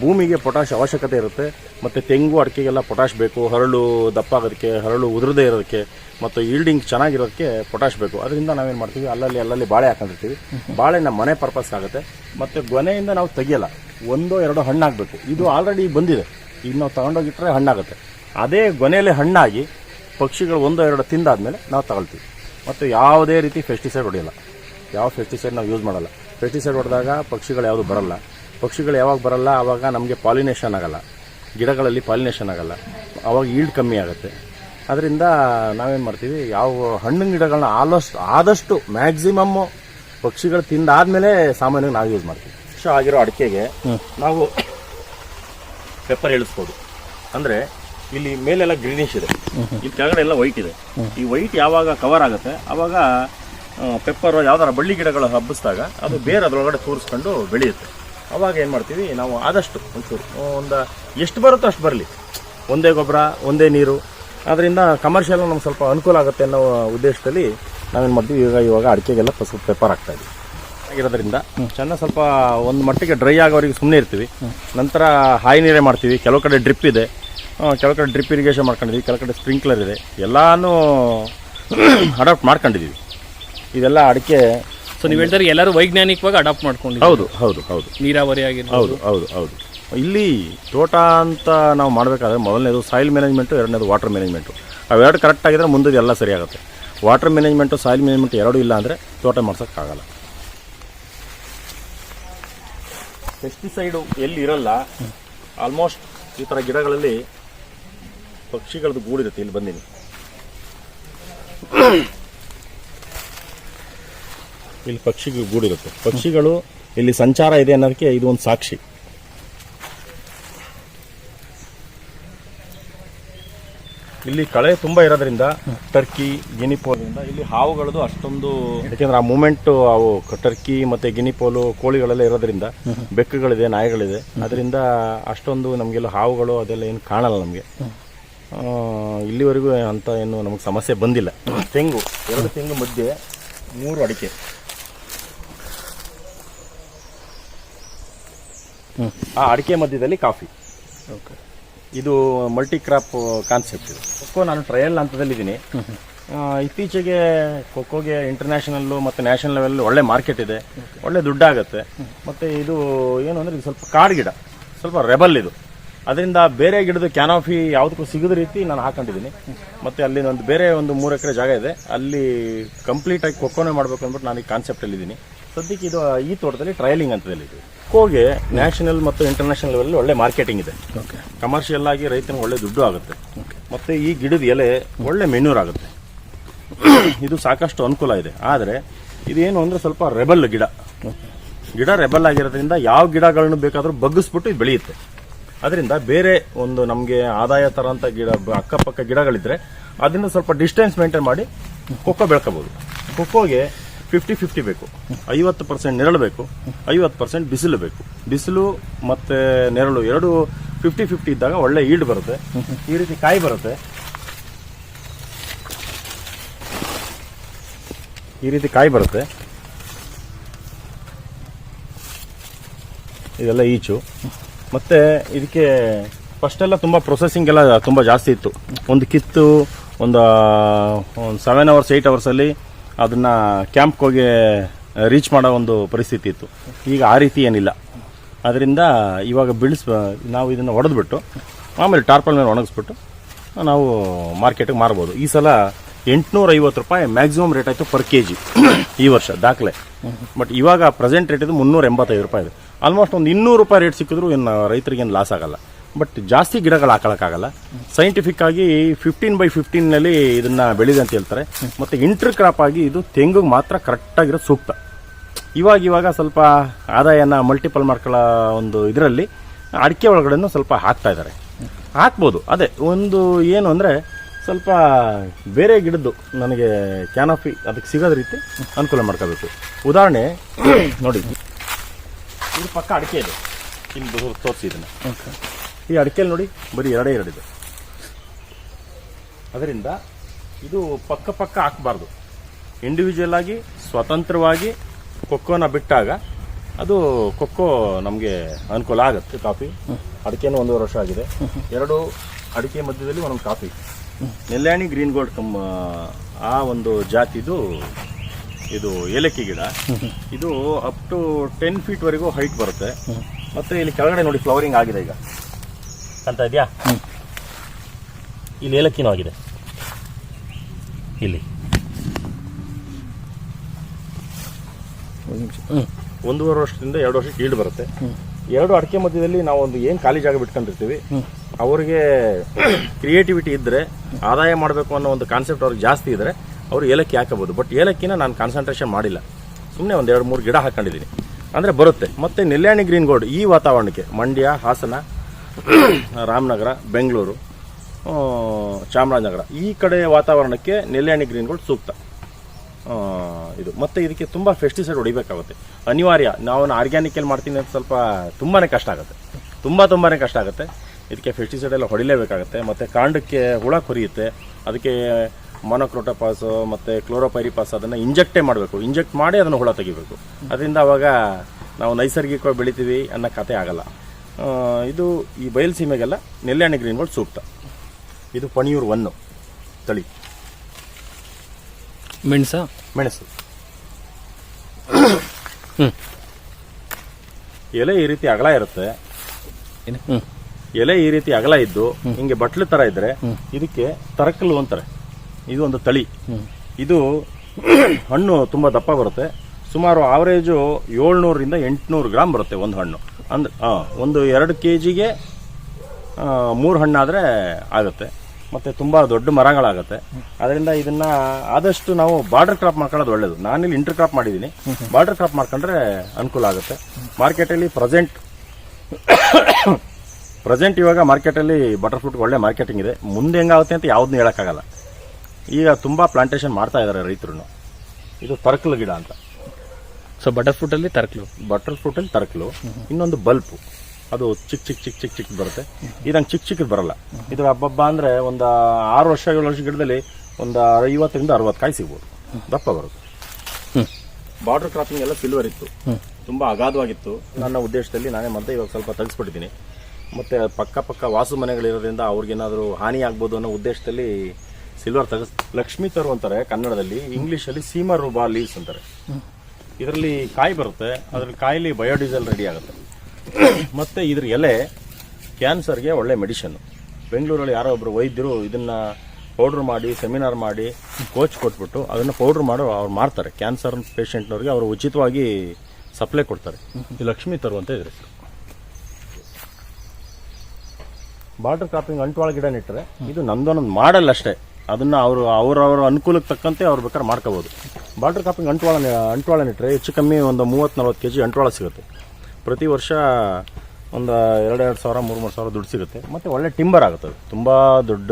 ಭೂಮಿಗೆ ಪೊಟಾಶ್ ಅವಶ್ಯಕತೆ ಇರುತ್ತೆ. ಮತ್ತೆ ತೆಂಗು, ಅಡಿಕೆಗೆಲ್ಲ ಪೊಟಾಶ್ ಬೇಕು. ಹರಳು ದಪ್ಪ ಆಗೋದಕ್ಕೆ ಹರಳು ಉದುರದೇ ಇರೋದಕ್ಕೆ ಮತ್ತು ಈಲ್ಡಿಂಗ್ ಚೆನ್ನಾಗಿರೋದಕ್ಕೆ ಪೊಟಾಶ್ ಬೇಕು. ಅದರಿಂದ ನಾವೇನು ಮಾಡ್ತೀವಿ? ಅಲ್ಲಲ್ಲಿ ಅಲ್ಲಲ್ಲಿ ಬಾಳೆ ಹಾಕೊಂಡಿರ್ತೀವಿ. ಬಾಳೆ ನಮ್ಮ ಮನೆ ಪರ್ಪಸ್ ಆಗುತ್ತೆ. ಮತ್ತು ಗೊನೆಯಿಂದ ನಾವು ತೆಗಿಯಲ್ಲ. ಒಂದೋ ಎರಡೋ ಹಣ್ಣಾಗಬೇಕು. ಇದು ಆಲ್ರೆಡಿ ಬಂದಿದೆ. ಈಗ ನಾವು ತಗೊಂಡೋಗಿಟ್ರೆ ಹಣ್ಣಾಗುತ್ತೆ. ಅದೇ ಗೊನೆಯಲ್ಲಿ ಹಣ್ಣಾಗಿ ಪಕ್ಷಿಗಳು ಒಂದು ಎರಡು ತಿಂದಾದ್ಮೇಲೆ ನಾವು ತಗೊಳ್ತೀವಿ. ಮತ್ತು ಯಾವುದೇ ರೀತಿ ಫೆಸ್ಟಿಸೈಡ್ ಹೊಡೆಯಲ್ಲ. ಯಾವ ಫೆಸ್ಟಿಸೈಡ್ ನಾವು ಯೂಸ್ ಮಾಡಲ್ಲ. ಫೆಸ್ಟಿಸೈಡ್ ಹೊಡೆದಾಗ ಪಕ್ಷಿಗಳು ಯಾವುದು ಬರಲ್ಲ. ಪಕ್ಷಿಗಳು ಯಾವಾಗ ಬರಲ್ಲ ಆವಾಗ ನಮಗೆ ಪಾಲಿನೇಷನ್ ಆಗಲ್ಲ. ಗಿಡಗಳಲ್ಲಿ ಪಾಲಿನೇಷನ್ ಆಗಲ್ಲ. ಆವಾಗ ಈಲ್ಡ್ ಕಮ್ಮಿ ಆಗುತ್ತೆ. ಅದರಿಂದ ನಾವೇನು ಮಾಡ್ತೀವಿ ಯಾವ ಹಣ್ಣಿನ ಗಿಡಗಳನ್ನ ಆಲಸ್ಟ್ ಆದಷ್ಟು ಮ್ಯಾಕ್ಸಿಮಮ್ ಪಕ್ಷಿಗಳು ತಿಂದಾದ್ಮೇಲೆ ಸಾಮಾನ್ಯವಾಗಿ ನಾವು ಯೂಸ್ ಮಾಡ್ತೀವಿ. ಆಗಿರೋ ಅಡಿಕೆಗೆ ನಾವು ಪೆಪ್ಪರ್ ಇಳಿಸ್ಬೋದು ಅಂದ್ರೆ ಇಲ್ಲಿ ಮೇಲೆಲ್ಲ ಗ್ರೀನಿಶ್ ಇದೆ. ಇಲ್ಲಿ ಕೆಳಗಡೆ ಎಲ್ಲ ವೈಟ್ ಇದೆ. ಈ ವೈಟ್ ಯಾವಾಗ ಕವರ್ ಆಗುತ್ತೆ? ಅವಾಗ ಪೆಪ್ಪರ್ ಯಾವ್ದಾರ ಬಳ್ಳಿ ಗಿಡಗಳು ಹಬ್ಬಿಸಿದಾಗ ಅದು ಬೇರೆ ಅದರೊಳಗಡೆ ತೋರಿಸ್ಕೊಂಡು ಬೆಳೆಯುತ್ತೆ. ಅವಾಗ ಏನು ಮಾಡ್ತೀವಿ? ನಾವು ಆದಷ್ಟು ಒಂಚೂರು ಒಂದು ಎಷ್ಟು ಬರುತ್ತೋ ಅಷ್ಟು ಬರಲಿ. ಒಂದೇ ಗೊಬ್ಬರ ಒಂದೇ ನೀರು. ಅದರಿಂದ ಕಮರ್ಷಿಯಲ್ ನಮ್ಗೆ ಸ್ವಲ್ಪ ಅನುಕೂಲ ಆಗುತ್ತೆ ಅನ್ನೋ ಉದ್ದೇಶದಲ್ಲಿ ನಾವೇನು ಮಾಡ್ತೀವಿ? ಈಗ ಇವಾಗ ಅಡಿಕೆಗೆಲ್ಲ ಸ್ವಲ್ಪ ಪೆಪ್ಪರ್ ಆಗ್ತಾ ಇದ್ದೀವಿ ಆಗಿರೋದ್ರಿಂದ ಚೆನ್ನಾಗಿ ಸ್ವಲ್ಪ ಒಂದು ಮಟ್ಟಿಗೆ ಡ್ರೈ ಆಗೋರಿಗೆ ಸುಮ್ಮನೆ ಇರ್ತೀವಿ. ನಂತರ ಹಾಯಿ ನೀರೇ ಮಾಡ್ತೀವಿ. ಕೆಲವು ಕಡೆ ಡ್ರಿಪ್ ಇದೆ. ಕೆಲವು ಕಡೆ ಡ್ರಿಪ್ ಇರಿಗೇಷನ್ ಮಾಡ್ಕೊಂಡಿದ್ದೀವಿ ಕೆಲವು ಕಡೆ ಸ್ಪ್ರಿಂಕ್ಲರ್ ಇದೆ. ಎಲ್ಲಾನು ಅಡಾಪ್ಟ್ ಮಾಡ್ಕೊಂಡಿದ್ದೀವಿ ಇದೆಲ್ಲ ಅಡಿಕೆ ಸೊ ನೀವು ಹೇಳ್ತಾರೆ ಎಲ್ಲರೂ ವೈಜ್ಞಾನಿಕವಾಗಿ ಅಡಾಪ್ಟ್ ಮಾಡ್ಕೊಂಡು ಹೌದು ಹೌದು ಹೌದು. ನೀರಾವರಿ ಆಗಿ ಹೌದು ಹೌದು ಹೌದು. ಇಲ್ಲಿ ತೋಟ ಅಂತ ನಾವು ಮಾಡಬೇಕಾದ್ರೆ ಮೊದಲನೇದು ಸಾಯಿಲ್ ಮ್ಯಾನೇಜ್ಮೆಂಟು ಎರಡನೇದು ವಾಟರ್ ಮ್ಯಾನೇಜ್ಮೆಂಟು ಅವೆರಡು ಕರೆಕ್ಟ್ ಆಗಿದ್ರೆ ಮುಂದೆ ಎಲ್ಲ ಸರಿಯಾಗುತ್ತೆ. ವಾಟರ್ ಮ್ಯಾನೇಜ್ಮೆಂಟು ಸಾಯಿಲ್ ಮ್ಯಾನೇಜ್ಮೆಂಟ್ ಎರಡೂ ಇಲ್ಲ ಅಂದರೆ ತೋಟ ಮಾಡ್ಸೋಕ್ಕಾಗಲ್ಲ. ಪೆಸ್ಟಿಸೈಡು ಎಲ್ಲಿ ಇರಲ್ಲ ಆಲ್ಮೋಸ್ಟ್ ಈ ಥರ ಗಿಡಗಳಲ್ಲಿ ಪಕ್ಷಿಗಳದ್ದು ಗೂಡಿರುತ್ತೆ ಇಲ್ಲಿ ಬಂದೀನಿ. ಇಲ್ಲಿ ಪಕ್ಷಿಗಳು ಗೂಡಿರುತ್ತೆ ಪಕ್ಷಿಗಳು ಇಲ್ಲಿ ಸಂಚಾರ ಇದೆ ಅನ್ನೋದಕ್ಕೆ ಇದು ಒಂದು ಸಾಕ್ಷಿ. ಇಲ್ಲಿ ಕಳೆ ತುಂಬಾ ಇರೋದ್ರಿಂದ ಟರ್ಕಿ ಗಿನಿಪೋಲಿಂದ ಇಲ್ಲಿ ಹಾವುಗಳದು ಅಷ್ಟೊಂದು ಯಾಕೆಂದ್ರೆ ಆ ಮೂಮೆಂಟ್ ಅವು ಟರ್ಕಿ ಮತ್ತೆ ಗಿನಿಪೋಲು ಕೋಳಿಗಳೆಲ್ಲ ಇರೋದ್ರಿಂದ ಬೆಕ್ಕುಗಳಿದೆ, ನಾಯಿಗಳಿದೆ. ಅದರಿಂದ ಅಷ್ಟೊಂದು ನಮಗೆಲ್ಲ ಹಾವುಗಳು ಅದೆಲ್ಲ ಏನು ಕಾಣಲ್ಲ ನಮಗೆ. ಇಲ್ಲಿವರೆಗೂ ಅಂತ ಏನು ನಮಗೆ ಸಮಸ್ಯೆ ಬಂದಿಲ್ಲ. ತೆಂಗು ಎರಡು ತೆಂಗು ಮಧ್ಯೆ ಮೂರು ಅಡಿಕೆ. ಆ ಅಡಿಕೆ ಮಧ್ಯದಲ್ಲಿ ಕಾಫಿ. ಓಕೆ ಇದು ಮಲ್ಟಿ ಕ್ರಾಪ್ ಕಾನ್ಸೆಪ್ಟ್ ಇದು. ಕೊಕ್ಕೋ ನಾನು ಟ್ರಯಲ್ ಹಂತದಲ್ಲಿದ್ದೀನಿ. ಇತ್ತೀಚೆಗೆ ಕೊಕ್ಕೋಗೆ ಇಂಟರ್ನ್ಯಾಷನಲ್ಲು ಮತ್ತು ನ್ಯಾಷನಲ್ ಲೆವೆಲ್ ಒಳ್ಳೆ ಮಾರ್ಕೆಟ್ ಇದೆ. ಒಳ್ಳೆ ದುಡ್ಡಾಗುತ್ತೆ. ಮತ್ತು ಇದು ಏನು ಅಂದರೆ ಇದು ಸ್ವಲ್ಪ ಕಾಡು ಗಿಡ. ಸ್ವಲ್ಪ ರೆಬಲ್ ಇದು. ಅದರಿಂದ ಬೇರೆ ಗಿಡದ ಕ್ಯಾನಾಫಿ ಯಾವುದಕ್ಕೂ ಸಿಗದ ರೀತಿ ನಾನು ಹಾಕೊಂಡಿದ್ದೀನಿ. ಮತ್ತು ಅಲ್ಲಿ ಒಂದು ಬೇರೆ ಒಂದು ಮೂರು ಎಕರೆ ಜಾಗ ಇದೆ. ಅಲ್ಲಿ ಕಂಪ್ಲೀಟಾಗಿ ಕೊಕ್ಕೋನೆ ಮಾಡಬೇಕು ಅಂದ್ಬಿಟ್ಟು ನಾನು ಈ ಕಾನ್ಸೆಪ್ಟಲ್ಲಿ ಇದ್ದೀನಿ. ಸದ್ಯಕ್ಕೆ ಇದು ಈ ತೋಟದಲ್ಲಿ ಟ್ರಯಲಿಂಗ್ ಹೇಳಿದ್ವಿ ಕೋಗೆ ನ್ಯಾಷನಲ್ ಮತ್ತು ಇಂಟರ್ನ್ಯಾಷನಲ್ ಲೆವೆಲ್ ಒಳ್ಳೆ ಮಾರ್ಕೆಟಿಂಗ್ ಇದೆ. ಕಮರ್ಷಿಯಲ್ ಆಗಿ ರೈತನಿಗೆ ಒಳ್ಳೆ ದುಡ್ಡು ಆಗುತ್ತೆ. ಮತ್ತೆ ಈ ಗಿಡದ ಎಲೆ ಒಳ್ಳೆ ಮೆನ್ಯೂರ್ ಆಗುತ್ತೆ. ಇದು ಸಾಕಷ್ಟು ಅನುಕೂಲ ಇದೆ. ಆದರೆ ಇದೇನು ಅಂದ್ರೆ ಸ್ವಲ್ಪ ರೆಬಲ್ ಗಿಡ. ಗಿಡ ರೆಬಲ್ ಆಗಿರೋದ್ರಿಂದ ಯಾವ ಗಿಡಗಳನ್ನು ಬೇಕಾದರೂ ಬಗ್ಗಿಸ್ಬಿಟ್ಟು ಇದು ಬೆಳೆಯುತ್ತೆ. ಅದರಿಂದ ಬೇರೆ ಒಂದು ನಮಗೆ ಆದಾಯ ತರೋಂಥ ಗಿಡ, ಅಕ್ಕಪಕ್ಕ ಗಿಡಗಳಿದ್ರೆ ಅದನ್ನು ಸ್ವಲ್ಪ ಡಿಸ್ಟೆನ್ಸ್ ಮೇಂಟೈನ್ ಮಾಡಿ ಕೊಕ್ಕೋ ಬೆಳ್ಕೋಬಹುದು ಕೊಕ್ಕೋಗೆ ಫಿಫ್ಟಿ ಫಿಫ್ಟಿ ಬೇಕು. ಐವತ್ತು ಪರ್ಸೆಂಟ್ ನೆರಳು ಬೇಕು. ಐವತ್ತು ಪರ್ಸೆಂಟ್ ಬಿಸಿಲು ಬೇಕು. ಬಿಸಿಲು ಮತ್ತೆ ನೆರಳು ಎರಡು ಫಿಫ್ಟಿ ಫಿಫ್ಟಿ ಇದ್ದಾಗ ಒಳ್ಳೆ ಈಡ್ ಬರುತ್ತೆ. ಈ ರೀತಿ ಕಾಯಿ ಬರುತ್ತೆ. ಈ ರೀತಿ ಕಾಯಿ ಬರುತ್ತೆ. ಇದೆಲ್ಲ ಈಚು. ಮತ್ತೆ ಇದಕ್ಕೆ ಫಸ್ಟ್ ಎಲ್ಲ ತುಂಬ ಪ್ರೊಸೆಸಿಂಗ್ ಎಲ್ಲ ತುಂಬ ಜಾಸ್ತಿ ಇತ್ತು. ಒಂದು ಕಿತ್ತು ಒಂದು ಒಂದು ಸೆವೆನ್ ಅವರ್ಸ್ ಏಯ್ಟ್ ಅವರ್ಸಲ್ಲಿ ಅದನ್ನ ಕ್ಯಾಂಪ್ಗೆ ಹೋಗಿ ರೀಚ್ ಮಾಡೋ ಒಂದು ಪರಿಸ್ಥಿತಿ ಇತ್ತು. ಈಗ ಆ ರೀತಿ ಏನಿಲ್ಲ. ಅದರಿಂದ ಇವಾಗ ಬಿಡಿಸ್ ನಾವು ಇದನ್ನು ಹೊಡೆದ್ಬಿಟ್ಟು ಆಮೇಲೆ ಟಾರ್ಪಲ್ ಮೇಲೆ ಒಣಗಿಸ್ಬಿಟ್ಟು ನಾವು ಮಾರ್ಕೆಟ್ಗೆ ಮಾರ್ಬೋದು. ಈ ಸಲ ಎಂಟುನೂರ ಐವತ್ತು ರೂಪಾಯಿ ಮ್ಯಾಕ್ಸಿಮಮ್ ರೇಟ್ ಆಯಿತು ಪರ್ ಕೆ ಜಿ ಈ ವರ್ಷ ದಾಖಲೆ. ಬಟ್ ಇವಾಗ ಪ್ರೆಸೆಂಟ್ ರೇಟ್ ಇದು ಮುನ್ನೂರ ಎಂಬತ್ತೈದು ರೂಪಾಯಿ ಇದೆ ಆಲ್ಮೋಸ್ಟ್ ಒಂದು ಇನ್ನೂರು ರೂಪಾಯಿ ರೇಟ್ ಸಿಕ್ಕಿದ್ರು ಇನ್ನು ರೈತರಿಗೆ ಏನು ಲಾಸ್ ಆಗಲ್ಲ. ಬಟ್ ಜಾಸ್ತಿ ಗಿಡಗಳು ಹಾಕೋಕ್ಕಾಗಲ್ಲ ಸೈಂಟಿಫಿಕ್ ಆಗಿ ಫಿಫ್ಟೀನ್ ಬೈ ಫಿಫ್ಟೀನಲ್ಲಿ ಇದನ್ನು ಬೆಳೆದು ಅಂತ ಹೇಳ್ತಾರೆ. ಮತ್ತು ಇಂಟರ್ ಕ್ರಾಪ್ ಆಗಿ ಇದು ತೆಂಗಿಗೆ ಮಾತ್ರ ಕರೆಕ್ಟಾಗಿರೋ ಸೂಕ್ತ. ಇವಾಗ ಇವಾಗ ಸ್ವಲ್ಪ ಆದಾಯನ ಮಲ್ಟಿಪಲ್ ಮಾಡ್ಕೊಳ್ಳೋ ಒಂದು ಇದರಲ್ಲಿ ಅಡಿಕೆ ಒಳಗಡೆನೂ ಸ್ವಲ್ಪ ಹಾಕ್ತಾ ಇದ್ದಾರೆ. ಹಾಕ್ಬೋದು. ಅದೇ ಒಂದು ಏನು ಅಂದರೆ ಸ್ವಲ್ಪ ಬೇರೆ ಗಿಡದ್ದು ನನಗೆ ಕ್ಯಾನಫಿ ಅದಕ್ಕೆ ಸಿಗೋದ ರೀತಿ ಅನುಕೂಲ ಮಾಡ್ಕೋಬೇಕು ಉದಾಹರಣೆ, ನೋಡಿ. ಇದು ಪಕ್ಕ ಅಡಿಕೆ ಇದೆ. ಇಲ್ಲಿ ತೋರಿಸಿ ಇದನ್ನು. ಓಕೆ. ಈ ಅಡಿಕೆಯಲ್ಲಿ ನೋಡಿ ಬರೀ ಎರಡೇ ಎರಡಿದೆ ಅದರಿಂದ ಇದು ಪಕ್ಕ ಪಕ್ಕ ಹಾಕಬಾರ್ದು. ಇಂಡಿವಿಜುವಲ್ ಆಗಿ ಸ್ವತಂತ್ರವಾಗಿ ಕೊಕ್ಕೋನ ಬಿಟ್ಟಾಗ ಅದು ಕೊಕ್ಕೋ ನಮಗೆ ಅನುಕೂಲ ಆಗುತ್ತೆ ಕಾಫಿ. ಅಡಿಕೆನೂ ಒಂದೂವರೆ ವರ್ಷ ಆಗಿದೆ. ಎರಡು ಅಡಿಕೆ ಮಧ್ಯದಲ್ಲಿ ಒಂದೊಂದು ಕಾಫಿ. ನೆಲ್ಲಾಣಿ ಗ್ರೀನ್ ಗೋಲ್ಡ್ ಕಮ್ ಆ ಒಂದು ಜಾತಿದು ಇದು ಏಲಕ್ಕಿ ಗಿಡ. ಇದು ಅಪ್ ಟು ಟೆನ್ ಫೀಟ್ ವರೆಗೂ ಹೈಟ್ ಬರುತ್ತೆ. ಮತ್ತೆ ಇಲ್ಲಿ ಕೆಳಗಡೆ ನೋಡಿ ಫ್ಲವರಿಂಗ್ ಆಗಿದೆ ಈಗ. ಅಂತ ಇದೆಯಾ? ಇಲ್ಲಿ ಏಲಕ್ಕಿನೂ ಆಗಿದೆ. ಇಲ್ಲಿ. ಒಂದು ಒಂದೂವರೆ ವರ್ಷದಿಂದ ಎರಡು ವರ್ಷಕ್ಕೆ ಈಲ್ಡ್ ಬರುತ್ತೆ. ಎರಡು ಅಡಿಕೆ ಮಧ್ಯದಲ್ಲಿ ನಾವು ಒಂದು ಏನು ಖಾಲಿ ಜಾಗ ಬಿಟ್ಕೊಂಡಿರ್ತೀವಿ, ಅವರಿಗೆ ಕ್ರಿಯೇಟಿವಿಟಿ ಇದ್ದರೆ ಆದಾಯ ಮಾಡಬೇಕು ಅನ್ನೋ ಒಂದು ಕಾನ್ಸೆಪ್ಟ್ ಅವ್ರಿಗೆ ಜಾಸ್ತಿ ಇದ್ದರೆ ಅವರು ಏಲಕ್ಕಿ ಹಾಕಬಹುದು. ಬಟ್ ಏಲಕ್ಕಿನ ನಾನು ಕಾನ್ಸಂಟ್ರೇಷನ್ ಮಾಡಿಲ್ಲ. ಸುಮ್ಮನೆ ಒಂದು ಎರಡು ಮೂರು ಗಿಡ ಹಾಕೊಂಡಿದ್ದೀನಿ ಅಂದರೆ ಬರುತ್ತೆ. ಮತ್ತು ನೆಲ್ಯಾಣಿ ಗ್ರೀನ್ ಗೋಲ್ಡ್ ಈ ವಾತಾವರಣಕ್ಕೆ ಮಂಡ್ಯ, ಹಾಸನ, ರಾಮನಗರ, ಬೆಂಗಳೂರು ಚಾಮರಾಜನಗರ ಈ ಕಡೆ ವಾತಾವರಣಕ್ಕೆ ನೆಲ್ಯಾಣಿ ಗ್ರೀನ್ ಗೋಲ್ಡ್ ಸೂಕ್ತ. ಇದು. ಮತ್ತು ಇದಕ್ಕೆ ತುಂಬ ಫೆಸ್ಟಿಸೈಡ್ ಹೊಡಿಬೇಕಾಗುತ್ತೆ. ಅನಿವಾರ್ಯ. ನಾವು ಆರ್ಗ್ಯಾನಿಕಲ್ಲಿ ಮಾಡ್ತೀನಿ ಅಂತ ಸ್ವಲ್ಪ ತುಂಬಾ ಕಷ್ಟ ಆಗುತ್ತೆ. ತುಂಬ ತುಂಬಾ ಕಷ್ಟ ಆಗುತ್ತೆ. ಇದಕ್ಕೆ ಫೆಸ್ಟಿಸೈಡ್ ಎಲ್ಲ ಹೊಡಿಲೇಬೇಕಾಗುತ್ತೆ. ಮತ್ತು ಕಾಂಡಕ್ಕೆ ಹುಳ ಕೊರಿಯುತ್ತೆ. ಅದಕ್ಕೆ ಮೊನೊಕ್ರೋಟೋಪಾಸು ಮತ್ತು ಕ್ಲೋರೋಪೈರಿಪಾಸ್ ಅದನ್ನು ಇಂಜೆಕ್ಟೇ ಮಾಡಬೇಕು. ಇಂಜೆಕ್ಟ್ ಮಾಡಿ ಅದನ್ನು ಹುಳ ತೆಗಿಬೇಕು. ಅದರಿಂದ ಅವಾಗ ನಾವು ನೈಸರ್ಗಿಕವಾಗಿ ಬೆಳಿತೀವಿ ಅನ್ನೋ ಕತೆ ಆಗಲ್ಲ. ಇದು ಈ ಬಯಲುಸೀಮೆಗೆಲ್ಲ ನೆಲ್ಯಾಣಿ ಗ್ರೀನ್ ಗೋಲ್ಡ್ ಸೂಕ್ತ. ಇದು ಪಣಿಯೂರು ಒನ್ನು ತಳಿ. ಮೆಣಸ? ಮೆಣಸು. ಎಲೆ ಈ ರೀತಿ ಅಗಲ ಇರುತ್ತೆ. ಎಲೆ ಈ ರೀತಿ ಅಗಲ ಇದ್ದು ಹಿಂಗೆ ಬಟ್ಲು ತರ ಇದ್ರೆ ಇದಕ್ಕೆ ತರಕಲು ಅಂತಾರೆ. ಇದು ಒಂದು ತಳಿ. ಇದು ಹಣ್ಣು ತುಂಬಾ ದಪ್ಪ ಬರುತ್ತೆ. ಸುಮಾರು ಆವರೇಜು ಏಳ್ನೂರರಿಂದ ಎಂಟುನೂರು ಗ್ರಾಮ್ ಬರುತ್ತೆ ಒಂದು ಹಣ್ಣು. ಅಂದ್ರೆ ಒಂದು ಎರಡು ಕೆ ಜಿಗೆ ಮೂರು ಹಣ್ಣಾದರೆ ಆಗುತ್ತೆ. ಮತ್ತೆ ತುಂಬಾ ದೊಡ್ಡ ಮರಗಳಾಗುತ್ತೆ. ಅದರಿಂದ ಇದನ್ನ ಆದಷ್ಟು ನಾವು ಬಾರ್ಡರ್ ಕ್ರಾಪ್ ಮಾಡ್ಕೊಳ್ಳೋದು ಒಳ್ಳೇದು. ನಾನಿಲ್ಲಿ ಇಂಟರ್ ಕ್ರಾಪ್ ಮಾಡಿದ್ದೀನಿ. ಬಾರ್ಡರ್ ಕ್ರಾಪ್ ಮಾಡ್ಕೊಂಡ್ರೆ ಅನುಕೂಲ ಆಗುತ್ತೆ. ಮಾರ್ಕೆಟಲ್ಲಿ ಪ್ರೆಸೆಂಟ್ ಪ್ರೆಸೆಂಟ್ ಇವಾಗ ಮಾರ್ಕೆಟಲ್ಲಿ ಬಟರ್ ಫ್ರೂಟ್ ಒಳ್ಳೆ ಮಾರ್ಕೆಟಿಂಗ್ ಇದೆ. ಮುಂದೆ ಹೆಂಗಾಗುತ್ತೆ ಅಂತ ಯಾವ್ದನ್ನ ಹೇಳೋಕ್ಕಾಗಲ್ಲ. ಈಗ ತುಂಬಾ ಪ್ಲಾಂಟೇಶನ್ ಮಾಡ್ತಾ ಇದ್ದಾರೆ ರೈತರು ಇದು ತರ್ಕಲು ಗಿಡ ಅಂತ. ಸೊ ಬಟರ್ ಫ್ರೂಟಲ್ಲಿ ತರ್ಕಲು. ಬಟರ್ ಫ್ರೂಟಲ್ಲಿ ತರ್ಕಲು. ಇನ್ನೊಂದು ಬಲ್ಪು. ಅದು ಚಿಕ್ಕ ಚಿಕ್ಕ ಚಿಕ್ಕ ಚಿಕ್ಕ ಚಿಕ್ಕ ಬರುತ್ತೆ. ಇದಂಗೆ ಚಿಕ್ಕ ಚಿಕ್ಕದು ಬರಲ್ಲ. ಇದು ಹಬ್ಬಬ್ಬ ಅಂದ್ರೆ ಒಂದು ಆರು ವರ್ಷ ಏಳು ವರ್ಷ ಗಿಡದಲ್ಲಿ ಒಂದು ಐವತ್ತರಿಂದ ಅರವತ್ತು ಕಾಯಿ ಸಿಗ್ಬೋದು. ದಪ್ಪ ಬರುತ್ತೆ. ಬಾರ್ಡರ್ ಕ್ರಾಪಿಂಗ್ ಎಲ್ಲ ಸಿಲ್ವರ್ ಇತ್ತು. ತುಂಬಾ ಅಗಾಧವಾಗಿತ್ತು. ನನ್ನ ಉದ್ದೇಶದಲ್ಲಿ ನಾನೇ ಮತ್ತೆ ಇವಾಗ ಸ್ವಲ್ಪ ತೆಗೆಸ್ಬಿಟ್ಟಿದ್ದೀನಿ. ಮತ್ತೆ ಪಕ್ಕ ಪಕ್ಕ ವಾಸು ಮನೆಗಳಿರೋದ್ರಿಂದ ಅವ್ರಿಗೇನಾದರೂ ಹಾನಿ ಆಗ್ಬೋದು ಅನ್ನೋ ಉದ್ದೇಶದಲ್ಲಿ ಸಿಲ್ವರ್ ತಗಸ್ ಲಕ್ಷ್ಮಿ ತರು ಅಂತಾರೆ ಕನ್ನಡದಲ್ಲಿ, ಇಂಗ್ಲಿಷಲ್ಲಿ ಸೀಮಾ ರೂಬಾ ಲೀವ್ಸ್ ಅಂತಾರೆ. ಇದರಲ್ಲಿ ಕಾಯಿ ಬರುತ್ತೆ, ಅದ್ರಲ್ಲಿ ಕಾಯಿಲಿ ಬಯೋಡೀಸೆಲ್ ರೆಡಿ ಆಗುತ್ತೆ. ಮತ್ತೆ ಇದ್ರ ಎಲೆ ಕ್ಯಾನ್ಸರ್ಗೆ ಒಳ್ಳೆ ಮೆಡಿಷನ್ ಬೆಂಗಳೂರಲ್ಲಿ ಯಾರೋ ಒಬ್ರು ವೈದ್ಯರು ಇದನ್ನ ಪೌಡ್ರ್ ಮಾಡಿ, ಸೆಮಿನಾರ್ ಮಾಡಿ, ಕೋಚ್ ಕೊಟ್ಬಿಟ್ಟು ಅದನ್ನ ಪೌಡ್ರ್ ಮಾಡೋ ಅವ್ರು ಮಾಡ್ತಾರೆ ಕ್ಯಾನ್ಸರ್ ಪೇಷಂಟ್ನವ್ರಿಗೆ ಅವರು ಉಚಿತವಾಗಿ ಸಪ್ಲೈ ಕೊಡ್ತಾರೆ. ಇದು ಲಕ್ಷ್ಮಿ ತರುವಂತ ಇದ್ರೆ ಬಾರ್ಡರ್ ಕ್ರಾಪಿಂಗ್ ಅಂಟ್ವಾಳ ಗಿಡ ನೆಟ್ಟರೆ ಇದು ನಂದೊಂದು ಮಾಡಲ್ಲ ಅಷ್ಟೇ. ಅದನ್ನ ಅವರು ಅವರವರ ಅನುಕೂಲಕ್ಕೆ ತಕ್ಕಂತೆ ಅವ್ರು ಬೇಕಾದ್ರೆ ಮಾಡ್ಕೋಬೋದು. ಬಾರ್ಡರ್ ಕಾಪಿಂಗ್ ಅಂಟ್ವಾಳ ಅಂಟ್ವಾಳ ನೆಟ್ಟರೆ ಹೆಚ್ಚು ಕಮ್ಮಿ ಒಂದು ಮೂವತ್ತು ನಲ್ವತ್ತು ಕೆ ಜಿ ಅಂಟ್ವಾಳ ಸಿಗುತ್ತೆ. ಪ್ರತಿ ವರ್ಷ ಒಂದು ಎರಡು ಎರಡು ಸಾವಿರ ಮೂರು ಮೂರು ಸಾವಿರ ದುಡ್ಡು ಸಿಗುತ್ತೆ. ಮತ್ತು ಒಳ್ಳೆ ಟಿಂಬರ್ ಆಗುತ್ತೆ ಅದು ತುಂಬ ದೊಡ್ಡ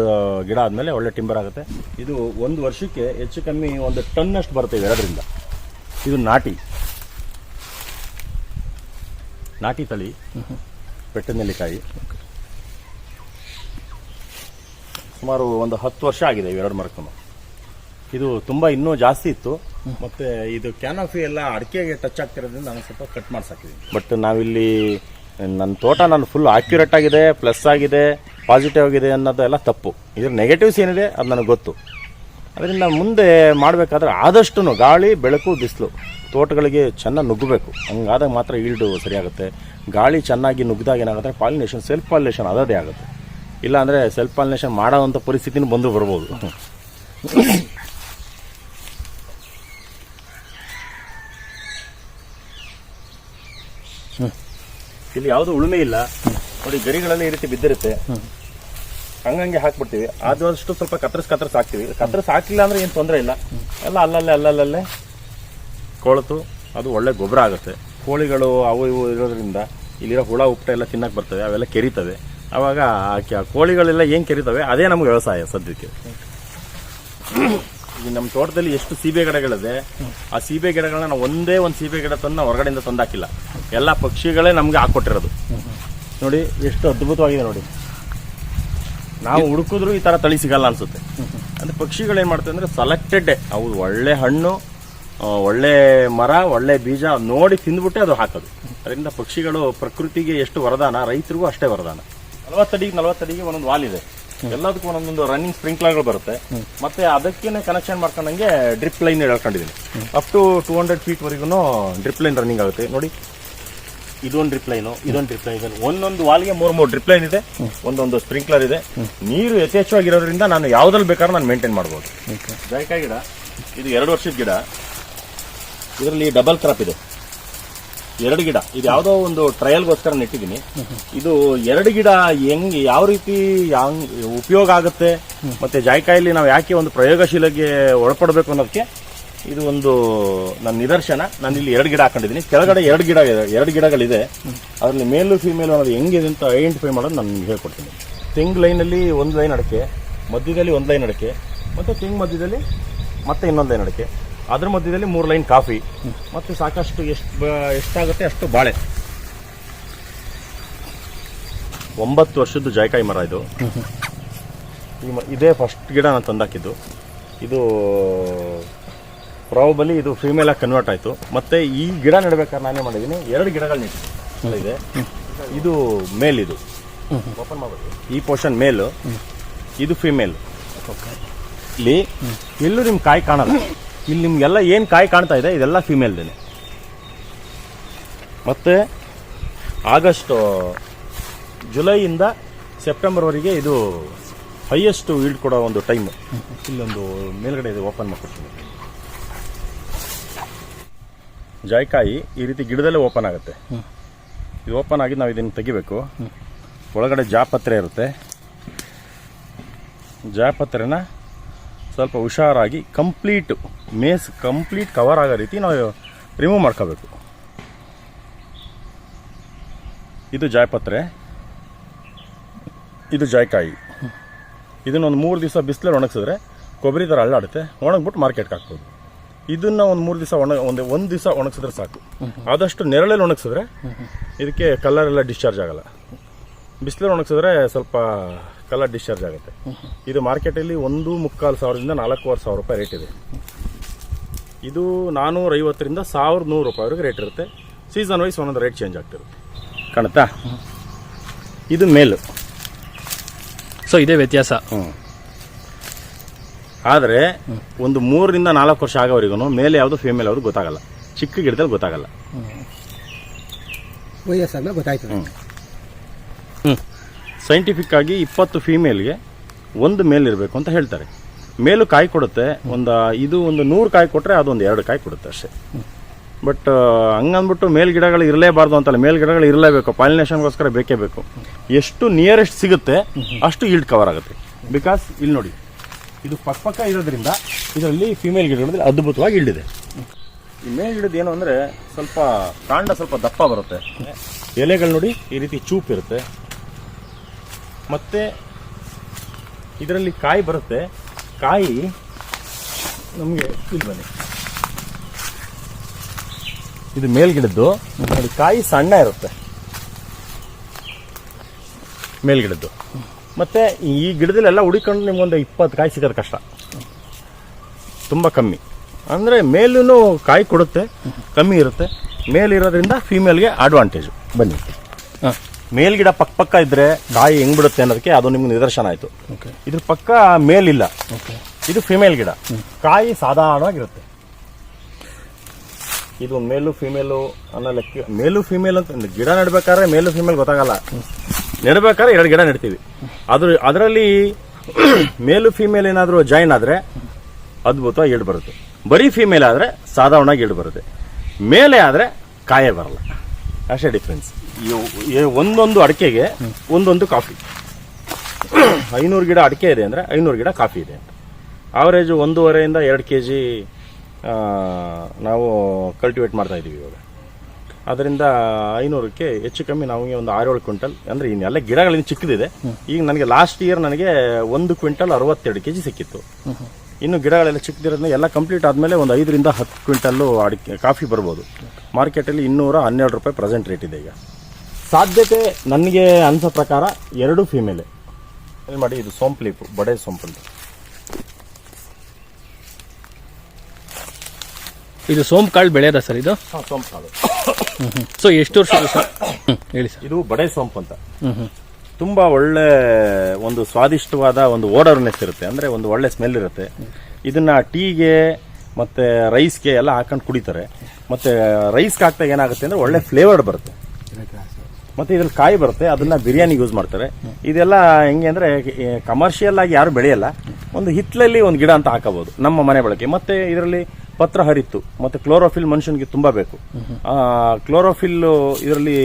ಗಿಡ ಆದಮೇಲೆ ಒಳ್ಳೆ ಟಿಂಬರ್ ಆಗುತ್ತೆ. ಇದು ಒಂದು ವರ್ಷಕ್ಕೆ ಹೆಚ್ಚು ಕಮ್ಮಿ ಒಂದು ಟನ್ನಷ್ಟು ಬರುತ್ತೆ ಎರಡರಿಂದ. ಇದು ನಾಟಿ. ನಾಟಿ ತಳಿ. ಬೆಟ್ಟದ ನೆಲ್ಲಿಕಾಯಿ. ಸುಮಾರು ಒಂದು ಹತ್ತು ವರ್ಷ ಆಗಿದೆ ಇವೆರಡು ಮರಕ್ಕೂ ಇದು ತುಂಬಾ ಇನ್ನೂ ಜಾಸ್ತಿ ಇತ್ತು. ಮತ್ತೆ ಇದು ಕ್ಯಾನಫಿ ಎಲ್ಲ ಅಡಿಕೆಗೆ ಟಚ್ ಆಗ್ತಿರೋದ್ರಿಂದ ನಾನು ಸ್ವಲ್ಪ ಕಟ್ ಮಾಡ್ಸಾಕಿದ್ದೀನಿ ಬಟ್ ನಾವಿಲ್ಲಿ ನನ್ನ ತೋಟ ನಾನು ಫುಲ್ ಆಕ್ಯುರೇಟ್ ಆಗಿದೆ ಪ್ಲಸ್ ಆಗಿದೆ ಪಾಸಿಟಿವ್ ಆಗಿದೆ ಅನ್ನೋದೆಲ್ಲ ತಪ್ಪು. ಇದ್ರ ನೆಗೆಟಿವ್ಸ್ ಏನಿದೆ ಅದು ನನಗೆ ಗೊತ್ತು. ಅದರಿಂದ ಮುಂದೆ ಮಾಡಬೇಕಾದ್ರೆ ಆದಷ್ಟು ಗಾಳಿ, ಬೆಳಕು, ಬಿಸಿಲು. ತೋಟಗಳಿಗೆ ಚೆನ್ನಾಗಿ ನುಗ್ಗಬೇಕು. ಹಂಗಾದಾಗ ಮಾತ್ರ ಈಲ್ಡು ಸರಿಯಾಗುತ್ತೆ. ಗಾಳಿ ಚೆನ್ನಾಗಿ ನುಗ್ಗಿದಾಗ ಏನಾಗುತ್ತೆ? ಪಾಲಿನೇಷನ್ ಸೆಲ್ಫ್ ಪಾಲಿನೇಷನ್ ಅದೇ ಆಗುತ್ತೆ. ಇಲ್ಲ ಅಂದರೆ ಸೆಲ್ಫ್ ಪಾಲಿನೇಷನ್ ಮಾಡೋವಂಥ ಪರಿಸ್ಥಿತಿನೂ ಬಂದು ಬರ್ಬೋದು. ಇಲ್ಲಿ ಯಾವುದು ಉಳುಮೆ ಇಲ್ಲ. ನೋಡಿ, ಗರಿಗಳಲ್ಲಿ ಈ ರೀತಿ ಬಿದ್ದಿರುತ್ತೆ. ಹಂಗಂಗೆ ಹಾಕ್ಬಿಡ್ತೀವಿ. ಆದಷ್ಟು ಸ್ವಲ್ಪ ಕತ್ತರಿಸ್ ಕತ್ತರಿಸ್ ಹಾಕ್ತಿವಿ. ಕತ್ತರಿಸ್ ಹಾಕಿಲ್ಲ ಅಂದ್ರೆ ಏನು ತೊಂದರೆ ಇಲ್ಲ. ಎಲ್ಲ ಅಲ್ಲಲ್ಲೇ ಅಲ್ಲಲ್ಲೇ ಕೊಳತು, ಅದು ಒಳ್ಳೆ ಗೊಬ್ಬರ ಆಗುತ್ತೆ. ಕೋಳಿಗಳು ಅವು ಇವು ಇರೋದ್ರಿಂದ ಇಲ್ಲಿರೋ ಹುಳ ಉಪ್ಪಟ ಎಲ್ಲ ತಿನ್ನಕ್ಕೆ ಬರ್ತವೆ. ಅವೆಲ್ಲ ಕೆರಿತವೆ. ಅವಾಗ ಆ ಕೋಳಿಗಳೆಲ್ಲ ಏನ್ ಕೆರಿತವೆ? ಅದೇ ನಮ್ಗೆ ವ್ಯವಸಾಯ ಸದ್ಯಕ್ಕೆ. ಈಗ ನಮ್ಮ ತೋಟದಲ್ಲಿ ಎಷ್ಟು ಸೀಬೆ ಗಿಡಗಳಿದೆ, ಆ ಸೀಬೆ ಗಿಡಗಳನ್ನ ನಾವು ಒಂದೇ ಒಂದು ಸೀಬೆ ಗಿಡ ತಂದು ನಾವು ಹೊರಗಡೆಯಿಂದ ತಂದಾಕಿಲ್ಲ. ಎಲ್ಲ ಪಕ್ಷಿಗಳೇ ನಮ್ಗೆ ಹಾಕೊಟ್ಟಿರೋದು. ನೋಡಿ, ಎಷ್ಟು ಅದ್ಭುತವಾಗಿದೆ ನೋಡಿ. ನಾವು ಹುಡುಕಿದ್ರು ಈ ತರ ತಳಿ ಸಿಗಲ್ಲ ಅನ್ಸುತ್ತೆ. ಅಂದ್ರೆ ಪಕ್ಷಿಗಳು ಏನ್ ಮಾಡ್ತವೆ ಅಂದ್ರೆ ಸೆಲೆಕ್ಟೆಡ್ ಅವು ಒಳ್ಳೆ ಹಣ್ಣು ಒಳ್ಳೆ ಮರ, ಒಳ್ಳೆ ಬೀಜ ನೋಡಿ ತಿಂದ್ಬಿಟ್ಟೆ ಅದು ಹಾಕೋದು. ಅದರಿಂದ ಪಕ್ಷಿಗಳು ಪ್ರಕೃತಿಗೆ ಎಷ್ಟು ವರದಾನ, ರೈತರಿಗೂ ಅಷ್ಟೇ ವರದಾನ. ನಲವತ್ತಡಿಗೆ ನಲವತ್ತಡಿಗೆ ಒಂದೊಂದು ವಾಲ್ ಇದೆ. ಎಲ್ಲದಕ್ಕೂ ಒಂದೊಂದು ರನ್ನಿಂಗ್ ಸ್ಪ್ರಿಂಕ್ಲರ್ಗಳು ಬರುತ್ತೆ. ಮತ್ತೆ ಅದಕ್ಕೇನೆ ಕನೆಕ್ಷನ್ ಮಾಡ್ಕೊಂಡಂಗೆ drip line ಹೇಳ್ಕೊಂಡಿದ್ದೀನಿ up to two hundred feet ವರೆಗೂ ಡ್ರಿಪ್ ಲೈನ್ ರನ್ನಿಂಗ್ ಆಗುತ್ತೆ. ನೋಡಿ ಇದೊಂದು ಡ್ರಿಪ್ ಲೈನು ಇದೊಂದು ಡ್ರಿಪ್ ಲೈನ್ ಒಂದೊಂದು ವಾಲ್ಗೆ ಮೂರು ಮೂರು ಡ್ರಿಪ್ ಲೈನ್ ಇದೆ. ಒಂದೊಂದು ಸ್ಪ್ರಿಂಕ್ಲರ್ ಇದೆ. ನೀರು ಯಥೇಚ್ಛವಾಗಿರೋದ್ರಿಂದ ನಾನು ಯಾವ್ದ್ರಲ್ಲಿ ಬೇಕಾದ್ರೂ ನಾನು ಮೇಂಟೈನ್ ಮಾಡ್ಬೋದು. ಜಾಯ್ಕಾಯಿ ಗಿಡ ಇದು ಎರಡು ವರ್ಷದ ಗಿಡ. ಇದರಲ್ಲಿ ಡಬಲ್ ಕ್ರಾಪ್ ಇದೆ. ಎರಡು ಗಿಡ. ಇದು ಯಾವುದೋ ಒಂದು ಟ್ರಯಲ್ಗೋಸ್ಕರ ನೆಟ್ಟಿದ್ದೀನಿ. ಇದು ಎರಡು ಗಿಡ ಹೆಂಗ್, ಯಾವ ರೀತಿ ಉಪಯೋಗ ಆಗುತ್ತೆ, ಮತ್ತೆ ಜಾಯ್ಕಾಯಲ್ಲಿ ನಾವು ಯಾಕೆ ಒಂದು ಪ್ರಯೋಗಶೀಲಗೆ ಒಳಪಡಬೇಕು ಅನ್ನೋದಕ್ಕೆ ಇದು ಒಂದು ನನ್ನ ನಿದರ್ಶನ. ನಾನು ಇಲ್ಲಿ ಎರಡು ಗಿಡ ಹಾಕೊಂಡಿದ್ದೀನಿ. ಕೆಳಗಡೆ ಎರಡು ಗಿಡ, ಎರಡು ಗಿಡಗಳಿದೆ. ಅದರಲ್ಲಿ ಮೇಲು, ಫಿಮೇಲು ಅನ್ನೋದು ಹೆಂಗಿದೆ ಅಂತ ಐಡೆಂಟಿಫೈ ಮಾಡೋದು ನಾನು ನಿಮ್ಗೆ ಹೇಳ್ಕೊಡ್ತೀನಿ. ತೆಂಗ್ ಲೈನಲ್ಲಿ ಒಂದು ಲೈನ್ ಅಡಕೆ, ಮಧ್ಯದಲ್ಲಿ ಒಂದು ಲೈನ್ ಅಡಕೆ, ಮತ್ತೆ ತೆಂಗ್ ಮಧ್ಯದಲ್ಲಿ ಮತ್ತೆ ಇನ್ನೊಂದು ಲೈನ್ ಅಡಕೆ. ಅದ್ರ ಮಧ್ಯದಲ್ಲಿ ಮೂರು ಲೈನ್ ಕಾಫಿ. ಮತ್ತು ಸಾಕಷ್ಟು ಎಷ್ಟು ಎಷ್ಟಾಗುತ್ತೆ ಅಷ್ಟು ಬಾಳೆ. ಒಂಬತ್ತು ವರ್ಷದ್ದು ಜಾಯ್ಕಾಯಿ ಮರ ಇದು. ಈ ಇದೇ ಫಸ್ಟ್ ಗಿಡ ನಾನು ತಂದಾಕಿದ್ದು. ಇದು ಪ್ರಾಬಲಿ ಇದು ಫೀಮೇಲ್ ಆಗಿ ಕನ್ವರ್ಟ್ ಆಯ್ತು. ಮತ್ತೆ ಈ ಗಿಡ ನೆಡ್ಬೇಕಾದ್ರೆ ನಾನೇ ಮಾಡಿದ್ದೀನಿ ಎರಡು ಗಿಡಗಳು ಇದೆ. ಇದು ಮೇಲ್ ಇದು. ಓಪನ್ ಮಾಡಬೇಕು ಈ ಪೋರ್ಷನ್ ಮೇಲು ಇದು ಫೀಮೇಲ್ ಇಲ್ಲಿ ಎಲ್ಲೂ ನಿಮ್ಮ ಕಾಯಿ ಕಾಣಲ್ಲ. ಇಲ್ಲಿ ನಿಮಗೆಲ್ಲ ಏನು ಕಾಯಿ ಕಾಣ್ತಾ ಇದೆ? ಇದೆಲ್ಲ ಫಿಮೇಲ್ದೇನೆ ಮತ್ತು ಆಗಸ್ಟು ಜುಲೈಯಿಂದ ಸೆಪ್ಟೆಂಬರ್ವರೆಗೆ ಇದು ಹೈಯೆಸ್ಟ್ ಈಲ್ಡ್ ಕೊಡೋ ಒಂದು ಟೈಮ್ ಇಲ್ಲೊಂದು ಮೇಲ್ಗಡೆ ಇದು ಓಪನ್ ಮಾಡ್ಕೊಡ್ತೀನಿ. ಜಾಯ್ಕಾಯಿ ಈ ರೀತಿ ಗಿಡದಲ್ಲೇ ಓಪನ್ ಆಗುತ್ತೆ. ಇದು ಓಪನ್ ಆಗಿ ನಾವು ಇದನ್ನು ತೆಗಿಬೇಕು. ಒಳಗಡೆ ಜಾಪತ್ರೆ ಇರುತ್ತೆ. ಜಾಪತ್ರೆನ ಸ್ವಲ್ಪ ಹುಷಾರಾಗಿ ಕಂಪ್ಲೀಟ್ ಮೇಸ್ ಕಂಪ್ಲೀಟ್ ಕವರ್ ಆಗೋ ರೀತಿ ನಾವು ರಿಮೂವ್ ಮಾಡ್ಕೋಬೇಕು. ಇದು ಜಾಯಪತ್ರೆ. ಇದು ಜಾಯ್ಕಾಯಿ. ಇದನ್ನ ಒಂದು ಮೂರು ದಿವಸ ಬಿಸಿಲಲ್ಲಿ ಒಣಗಿಸಿದ್ರೆ ಕೊಬ್ಬರಿ ಥರ ಅಳ್ಳಾಡುತ್ತೆ. ಒಣಗ್ಬಿಟ್ಟು ಮಾರ್ಕೆಟ್ಗೆ ಹಾಕ್ಬೋದು. ಇದನ್ನು ಒಂದು ಮೂರು ದಿವಸ ಒಣ, ಒಂದು ಒಂದು ದಿವಸ ಒಣಗಿಸಿದ್ರೆ ಸಾಕು. ಆದಷ್ಟು ನೆರಳಲ್ಲಿ ಒಣಗಿಸಿದ್ರೆ ಇದಕ್ಕೆ ಕಲರ್ ಎಲ್ಲ ಡಿಸ್ಚಾರ್ಜ್ ಆಗೋಲ್ಲ. ಬಿಸಿಲಲ್ಲಿ ಒಣಗಿಸಿದ್ರೆ ಸ್ವಲ್ಪ ಕಲರ್ ಡಿಸ್ಚಾರ್ಜ್ ಆಗುತ್ತೆ. ಇದು ಮಾರ್ಕೆಟಲ್ಲಿ ಒಂದು ಮುಕ್ಕಾಲು ಸಾವಿರದಿಂದ ನಾಲ್ಕೂವರೆ ಸಾವಿರ ರೂಪಾಯಿ ರೇಟ್ ಇದೆ. ಇದು ನಾನ್ನೂರೈವತ್ತರಿಂದ ಸಾವಿರದ ನೂರು ರೂಪಾಯಿವರೆಗೆ ರೇಟ್ ಇರುತ್ತೆ. ಸೀಸನ್ ವೈಸ್ ಒಂದೊಂದು ರೇಟ್ ಚೇಂಜ್ ಆಗ್ತಿರುತ್ತೆ. ಕಾಣುತ್ತಾ? ಇದು ಮೇಲು. ಸೊ ಇದೇ ವ್ಯತ್ಯಾಸ. ಆದರೆ ಒಂದು ಮೂರರಿಂದ ನಾಲ್ಕು ವರ್ಷ ಆಗೋವರೆಗೂ ಮೇಲೆ ಯಾವುದು ಫೀಮೇಲ್ ಯಾವುದು ಗೊತ್ತಾಗಲ್ಲ. ಚಿಕ್ಕ ಗಿಡದಲ್ಲಿ ಗೊತ್ತಾಗಲ್ಲ. ವಯಸ್ಸನ್ನ ಗೊತ್ತಾಯ್ತು ಸೈಂಟಿಫಿಕ್ ಆಗಿ ಇಪ್ಪತ್ತು ಫೀಮೇಲ್ಗೆ ಒಂದು ಮೇಲ್ ಇರಬೇಕು ಅಂತ ಹೇಳ್ತಾರೆ. ಮೇಲು ಕಾಯಿ ಕೊಡುತ್ತೆ, ಒಂದು, ಇದು ಒಂದು ನೂರು ಕಾಯಿ ಕೊಟ್ಟರೆ ಅದೊಂದು ಎರಡು ಕಾಯಿ ಕೊಡುತ್ತೆ ಅಷ್ಟೇ. ಬಟ್ ಹಂಗಂದ್ಬಿಟ್ಟು ಮೇಲ್ ಗಿಡಗಳು ಇರಲೇಬಾರ್ದು ಅಂತಲ್ಲ, ಮೇಲ್ ಗಿಡಗಳು ಇರಲೇಬೇಕು, ಪಾಲಿನೇಷನ್ಗೋಸ್ಕರ ಬೇಕೇ ಬೇಕು. ಎಷ್ಟು ನಿಯರೆಸ್ಟ್ ಸಿಗುತ್ತೆ, ಅಷ್ಟು ಈಲ್ಡ್ ಕವರ್ ಆಗುತ್ತೆ. ಬಿಕಾಸ್ ಇಲ್ಲಿ ನೋಡಿ, ಇದು ಪಕ್ಕ ಪಕ್ಕ ಇರೋದ್ರಿಂದ ಇದರಲ್ಲಿ ಫಿಮೇಲ್ ಗಿಡಗಳಲ್ಲಿ ಅದ್ಭುತವಾಗಿ ಇಳಿದಿದೆ ಈ ಮೇಲ್ ಗಿಡದ ಏನು ಅಂದರೆ ಸ್ವಲ್ಪ ಕಾಂಡ ಸ್ವಲ್ಪ ದಪ್ಪ ಬರುತ್ತೆ. ಎಲೆಗಳು ನೋಡಿ ಈ ರೀತಿ ಚೂಪ್ ಇರುತ್ತೆ. ಮತ್ತೆ ಇದರಲ್ಲಿ ಕಾಯಿ ಬರುತ್ತೆ. ಕಾಯಿ ನಮಗೆ ಇಲ್ಲಿ ಬನ್ನಿ. ಇದು ಮೇಲ್ಗಿಡದ್ದು. ಅದು ಕಾಯಿ ಸಣ್ಣ ಇರುತ್ತೆ. ಮೇಲ್ಗಿಡದ್ದು. ಮತ್ತೆ ಈ ಗಿಡದಲ್ಲೆಲ್ಲ ಹುಡಿಕೊಂಡು ನಿಮ್ಗೊಂದು ಇಪ್ಪತ್ತು ಕಾಯಿ ಸಿಗೋದು ಕಷ್ಟ. ತುಂಬ ಕಮ್ಮಿ. ಅಂದರೆ ಮೇಲೂ ಕಾಯಿ ಕೊಡುತ್ತೆ, ಕಮ್ಮಿ ಇರುತ್ತೆ. ಮೇಲಿರೋದ್ರಿಂದ ಫೀಮೇಲ್ಗೆ ಅಡ್ವಾಂಟೇಜು ಬನ್ನಿ. ಹಾಂ. ಮೇಲ್ಗಿಡ ಪಕ್ಕ ಪಕ್ಕ ಇದ್ರೆ ಕಾಯಿ ಹೆಂಗ್ ಬಿಡುತ್ತೆ ಅನ್ನೋದಕ್ಕೆ ಅದು ನಿಮ್ಗೆ ನಿದರ್ಶನ ಆಯ್ತು. ಓಕೆ ಇದ್ರ ಪಕ್ಕ ಮೇಲಿಲ್ಲ. ಓಕೆ ಇದು ಫಿಮೇಲ್ ಗಿಡ. ಕಾಯಿ ಸಾಧಾರಣವಾಗಿರುತ್ತೆ. ಇದು ಮೇಲು ಫಿಮೇಲು ಅನ್ನೋ ಲೆಕ್ಕ ಮೇಲು ಫಿಮೇಲ್ ಅಂತ ಗಿಡ ನೆಡ್ಬೇಕಾದ್ರೆ ಮೇಲು ಫಿಮೇಲ್ ಗೊತ್ತಾಗಲ್ಲ. ನೆಡ್ಬೇಕಾದ್ರೆ ಎರಡು ಗಿಡ ನೆಡ್ತೀವಿ. ಅದ್ರ ಅದರಲ್ಲಿ ಮೇಲು ಫಿಮೇಲ್ ಏನಾದರೂ ಜಾಯಿನ್ ಆದ್ರೆ ಅದ್ಭುತವಾಗಿ ಇಡ್ ಬರುತ್ತೆ. ಬರೀ ಫಿಮೇಲ್ ಆದ್ರೆ ಸಾಧಾರಣವಾಗಿ ಇಡ್ ಬರುತ್ತೆ. ಮೇಲೆ ಆದ್ರೆ ಕಾಯೇ ಬರಲ್ಲ. ಅಷ್ಟೇ ಡಿಫ್ರೆನ್ಸ್ ಒಂದೊಂದು ಅಡಿಕೆಗೆ ಒಂದೊಂದು ಕಾಫಿ. ಐನೂರು ಗಿಡ ಅಡಿಕೆ ಇದೆ ಅಂದರೆ ಐನೂರು ಗಿಡ ಕಾಫಿ ಇದೆ ಅಂತ. ಆವರೇಜ್ ಒಂದೂವರೆಯಿಂದ ಎರಡು ಕೆ ಜಿ ನಾವು ಕಲ್ಟಿವೇಟ್ ಮಾಡ್ತಾ ಇದ್ದೀವಿ ಇವಾಗ. ಅದರಿಂದ ಐನೂರಕ್ಕೆ ಹೆಚ್ಚು ಕಮ್ಮಿ ನಮಗೆ ಒಂದು ಆರೇಳು ಕ್ವಿಂಟಲ್ ಅಂದರೆ ಇನ್ನೆಲ್ಲ ಗಿಡಗಳಿಂದ ಚಿಕ್ಕದಿದೆ. ಈಗ ನನಗೆ ಲಾಸ್ಟ್ ಇಯರ್ ನನಗೆ ಒಂದು ಕ್ವಿಂಟಲ್ ಅರವತ್ತೆರಡು ಕೆಜಿ ಸಿಕ್ಕಿತ್ತು. ಇನ್ನು ಗಿಡಗಳೆಲ್ಲ ಚಿಕ್ಕದಿರೋದ್ರಿಂದ ಎಲ್ಲ ಕಂಪ್ಲೀಟ್ ಆದಮೇಲೆ ಒಂದು ಐದರಿಂದ ಹತ್ತು ಕ್ವಿಂಟಲ್ಲು ಅಡಿಕೆ, ಕಾಫಿ ಬರ್ಬೋದು. ಮಾರ್ಕೆಟಲ್ಲಿ ಇನ್ನೂರ ಹನ್ನೆರಡು ರೂಪಾಯಿ ಪ್ರೆಸೆಂಟ್ ರೇಟ್ ಇದೆ ಈಗ. ಸಾಧ್ಯತೆ ನನಗೆ ಅನ್ಸೋ ಪ್ರಕಾರ ಎರಡು ಫೀಮೇಲೆ ಇಲ್ಲಿ ಮಾಡಿ ಇದು ಸೋಂಪು ಲೀಪು ಬಡೆ ಸೋಂಪು ಅಂತ ಇದು ಸೋಂಪು ಕಾಳು ಬೆಳೆಯದ ಸರ್ ಇದು? ಹಾಂ ಸೋಂಪು ಕಾಳು. ಸೊ ಎಷ್ಟು ವರ್ಷ ಸರ್? ಹೇಳಿ ಸರ್. ಇದು ಬಡೆ ಸೋಂಪು ಅಂತ. ತುಂಬಾ ಒಳ್ಳೆ ಒಂದು ಸ್ವಾದಿಷ್ಟವಾದ ಒಂದು ಓಡರ್ನೆಸ್ ಇರುತ್ತೆ. ಅಂದ್ರೆ ಒಂದು ಒಳ್ಳೆ ಸ್ಮೆಲ್ ಇರುತ್ತೆ. ಇದನ್ನ ಟೀಗೆ ಮತ್ತೆ ರೈಸ್ಗೆ ಎಲ್ಲ ಹಾಕೊಂಡು ಕುಡಿತಾರೆ. ಮತ್ತೆ ರೈಸ್ಗೆ ಹಾಕ್ದಾಗ ಏನಾಗುತ್ತೆ ಅಂದ್ರೆ ಒಳ್ಳೆ ಫ್ಲೇವರ್ಡ್ ಬರುತ್ತೆ. ಮತ್ತೆ ಇದ್ರಲ್ಲಿ ಕಾಯಿ ಬರುತ್ತೆ ಅದನ್ನ ಬಿರಿಯಾನಿ ಯೂಸ್ ಮಾಡ್ತಾರೆ ಇದೆಲ್ಲ ಹೆಂಗೆ ಅಂದ್ರೆ ಕಮರ್ಷಿಯಲ್ ಆಗಿ ಯಾರು ಬೆಳೆಯಲ್ಲ ಒಂದು ಹಿತ್ತಲಲ್ಲಿ ಒಂದು ಗಿಡ ಅಂತ ಹಾಕಬಹುದು ನಮ್ಮ ಮನೆ ಬಳಕೆ. ಮತ್ತೆ ಇದರಲ್ಲಿ ಪತ್ರ ಹರಿತು ಮತ್ತೆ ಕ್ಲೋರೋಫಿಲ್ ಮನುಷ್ಯನಿಗೆ ತುಂಬಾ ಬೇಕು. ಕ್ಲೋರೋಫಿಲ್ ಇದರಲ್ಲಿ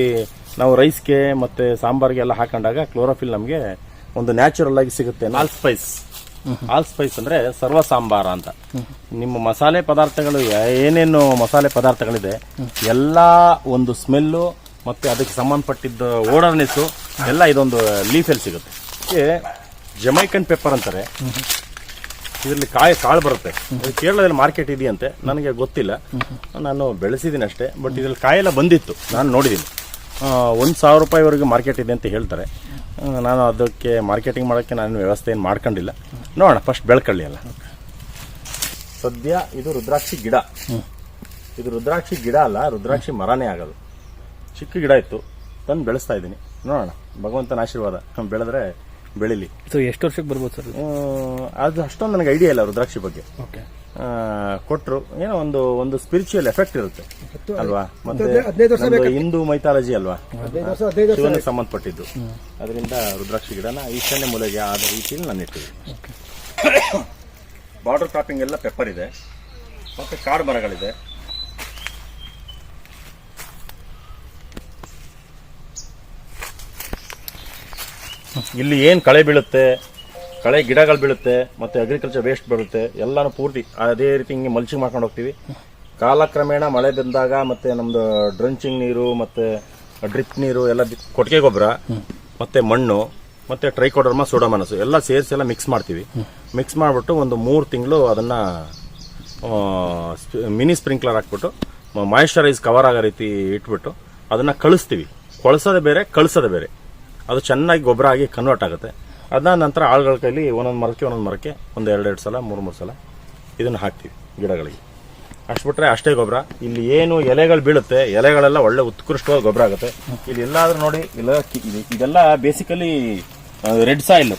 ನಾವು ರೈಸ್ಗೆ ಮತ್ತೆ ಸಾಂಬಾರ್ಗೆ ಎಲ್ಲ ಹಾಕೊಂಡಾಗ ಕ್ಲೋರೋಫಿಲ್ ನಮಗೆ ಒಂದು ನ್ಯಾಚುರಲ್ ಆಗಿ ಸಿಗುತ್ತೆ ಆಲ್ ಸ್ಪೈಸ್ ಆಲ್ ಸ್ಪೈಸ್ ಅಂದ್ರೆ ಸರ್ವ ಸಾಂಬಾರ ಅಂತ. ನಿಮ್ಮ ಮಸಾಲೆ ಪದಾರ್ಥಗಳು ಏನೇನು ಮಸಾಲೆ ಪದಾರ್ಥಗಳಿದೆ ಎಲ್ಲಾ ಒಂದು ಸ್ಮೆಲ್ಲು ಮತ್ತೆ ಅದಕ್ಕೆ ಸಂಬಂಧಪಟ್ಟಿದ್ದ ಓಡರ್ನೆಸ್ ಎಲ್ಲ ಇದೊಂದು ಲೀಫಲ್ಲಿ ಸಿಗುತ್ತೆ. ಇದಕ್ಕೆ ಜಮೈಕನ್ ಪೇಪರ್ ಅಂತಾರೆ. ಇದರಲ್ಲಿ ಕಾಯಿ ಕಾಳು ಬರುತ್ತೆ. ಇದು ಕೇರಳದಲ್ಲಿ ಮಾರ್ಕೆಟ್ ಇದೆಯಂತೆ ನನಗೆ ಗೊತ್ತಿಲ್ಲ. ನಾನು ಬೆಳೆಸಿದ್ದೀನಿ ಅಷ್ಟೇ ಬಟ್ ಇದರಲ್ಲಿ ಕಾಯೆಲ್ಲ ಬಂದಿತ್ತು. ನಾನು ನೋಡಿದ್ದೀನಿ. ಒಂದು ಸಾವಿರ ರೂಪಾಯಿವರೆಗೂ ಮಾರ್ಕೆಟ್ ಇದೆ ಅಂತ ಹೇಳ್ತಾರೆ. ನಾನು ಅದಕ್ಕೆ ಮಾರ್ಕೆಟಿಂಗ್ ಮಾಡೋಕ್ಕೆ ನಾನು ವ್ಯವಸ್ಥೆ ಏನು ಮಾಡ್ಕೊಂಡಿಲ್ಲ. ನೋಡೋಣ ಫಸ್ಟ್ ಬೆಳ್ಕೊಳ್ಳಿ ಅಲ್ಲ ಸದ್ಯ ಇದು ರುದ್ರಾಕ್ಷಿ ಗಿಡ. ಇದು ರುದ್ರಾಕ್ಷಿ ಗಿಡ ಅಲ್ಲ ರುದ್ರಾಕ್ಷಿ ಮರನೇ ಆಗೋದು. ಚಿಕ್ಕ ಗಿಡ ಇತ್ತು ತಂದು ಬೆಳೆಸ್ತಾ ಇದ್ದೀನಿ. ನೋಡೋಣ ಭಗವಂತನ ಆಶೀರ್ವಾದ ಬೆಳೆದ್ರೆ ಬೆಳಿಲಿ. ಸೊ ಎಷ್ಟು ವರ್ಷಕ್ಕೆ ಬರ್ಬೋದು ಸರ್? ಅದು ಅಷ್ಟೊಂದು ನನಗೆ ಐಡಿಯಾ ಇಲ್ಲ ರುದ್ರಾಕ್ಷಿ ಬಗ್ಗೆ. ಓಕೆ ಕೊಟ್ಟರು ಏನೋ ಒಂದು ಒಂದು ಸ್ಪಿರಿಚುವಲ್ ಎಫೆಕ್ಟ್ ಇರುತ್ತೆ. ಅಲ್ವಾ? ಮತ್ತೆ ಹಿಂದೂ ಮೈಥಾಲಜಿ ಅಲ್ವಾ? ಶಿವನಿಗೆ ಸಂಬಂಧಪಟ್ಟಿದ್ದು. ಅದರಿಂದ ರುದ್ರಾಕ್ಷಿ ಗಿಡನ ಈಶಾನ್ಯ ಮೂಲೆಗೆ ಆದ ರೀತಿಯಲ್ಲಿ ನಾನು ಇಟ್ಟಿದ್ದೀನಿ. ಬಾರ್ಡರ್ ಕ್ರಾಪಿಂಗ್ ಎಲ್ಲ ಪೆಪ್ಪರ್ ಇದೆ. ಮತ್ತೆ ಕಾಡು ಮರಗಳಿದೆ. ಇಲ್ಲಿ ಏನು ಕಳೆ ಬೀಳುತ್ತೆ, ಕಳೆ ಗಿಡಗಳು ಬೀಳುತ್ತೆ, ಮತ್ತು ಅಗ್ರಿಕಲ್ಚರ್ ವೇಸ್ಟ್ ಬೀಳುತ್ತೆ, ಎಲ್ಲಾನು ಪೂರ್ತಿ ಅದೇ ರೀತಿ ಹಿಂಗೆ ಮಲ್ಚಿಂಗ್ ಮಾಡ್ಕೊಂಡು ಹೋಗ್ತೀವಿ. ಕಾಲಕ್ರಮೇಣ ಮಳೆ ಬಂದಾಗ ಮತ್ತು ನಮ್ಮದು ಡ್ರಂಚಿಂಗ್ ನೀರು, ಮತ್ತು ಡ್ರಿಪ್ ನೀರು, ಎಲ್ಲ ಕೊಟ್ಟಿಗೆ ಗೊಬ್ಬರ, ಮತ್ತು ಮಣ್ಣು, ಮತ್ತು ಟ್ರೈಕೋಡರ್ಮ ಸೋಡಾಮನಸು ಎಲ್ಲ ಸೇರಿಸಿ ಎಲ್ಲ ಮಿಕ್ಸ್ ಮಾಡ್ತೀವಿ. ಮಿಕ್ಸ್ ಮಾಡಿಬಿಟ್ಟು ಒಂದು ಮೂರು ತಿಂಗಳು ಅದನ್ನು ಮಿನಿ ಸ್ಪ್ರಿಂಕ್ಲರ್ ಹಾಕ್ಬಿಟ್ಟು ಮಾಯಿಶ್ಚರೈಸ್ ಕವರ್ ಆಗೋ ರೀತಿ ಇಟ್ಬಿಟ್ಟು ಅದನ್ನು ಕಳಿಸ್ತೀವಿ. ಕೊಳಸೋದೇ ಬೇರೆ, ಕಳಿಸೋದೇ ಬೇರೆ. ಅದು ಚೆನ್ನಾಗಿ ಗೊಬ್ಬರ ಆಗಿ ಕನ್ವರ್ಟ್ ಆಗುತ್ತೆ. ಅದನ್ನ ನಂತರ ಆಳುಗಳ ಕೈಲಿ ಒಂದೊಂದು ಮರಕ್ಕೆ ಒಂದೊಂದು ಮರಕ್ಕೆ ಒಂದು ಎರಡೆರಡು ಸಲ, ಮೂರು ಮೂರು ಸಲ ಇದನ್ನು ಹಾಕ್ತೀವಿ ಗಿಡಗಳಿಗೆ. ಅಷ್ಟು ಬಿಟ್ಟರೆ ಅಷ್ಟೇ ಗೊಬ್ಬರ. ಇಲ್ಲಿ ಏನು ಎಲೆಗಳು ಬೀಳುತ್ತೆ, ಎಲೆಗಳೆಲ್ಲ ಒಳ್ಳೆ ಉತ್ಕೃಷ್ಟವಾದ ಗೊಬ್ಬರ ಆಗುತ್ತೆ. ಇಲ್ಲಿ ಎಲ್ಲಾದರೂ ನೋಡಿ, ಇಲ್ಲ ಇದೆಲ್ಲ ಬೇಸಿಕಲಿ ರೆಡ್ ಸಾಯಿಲ್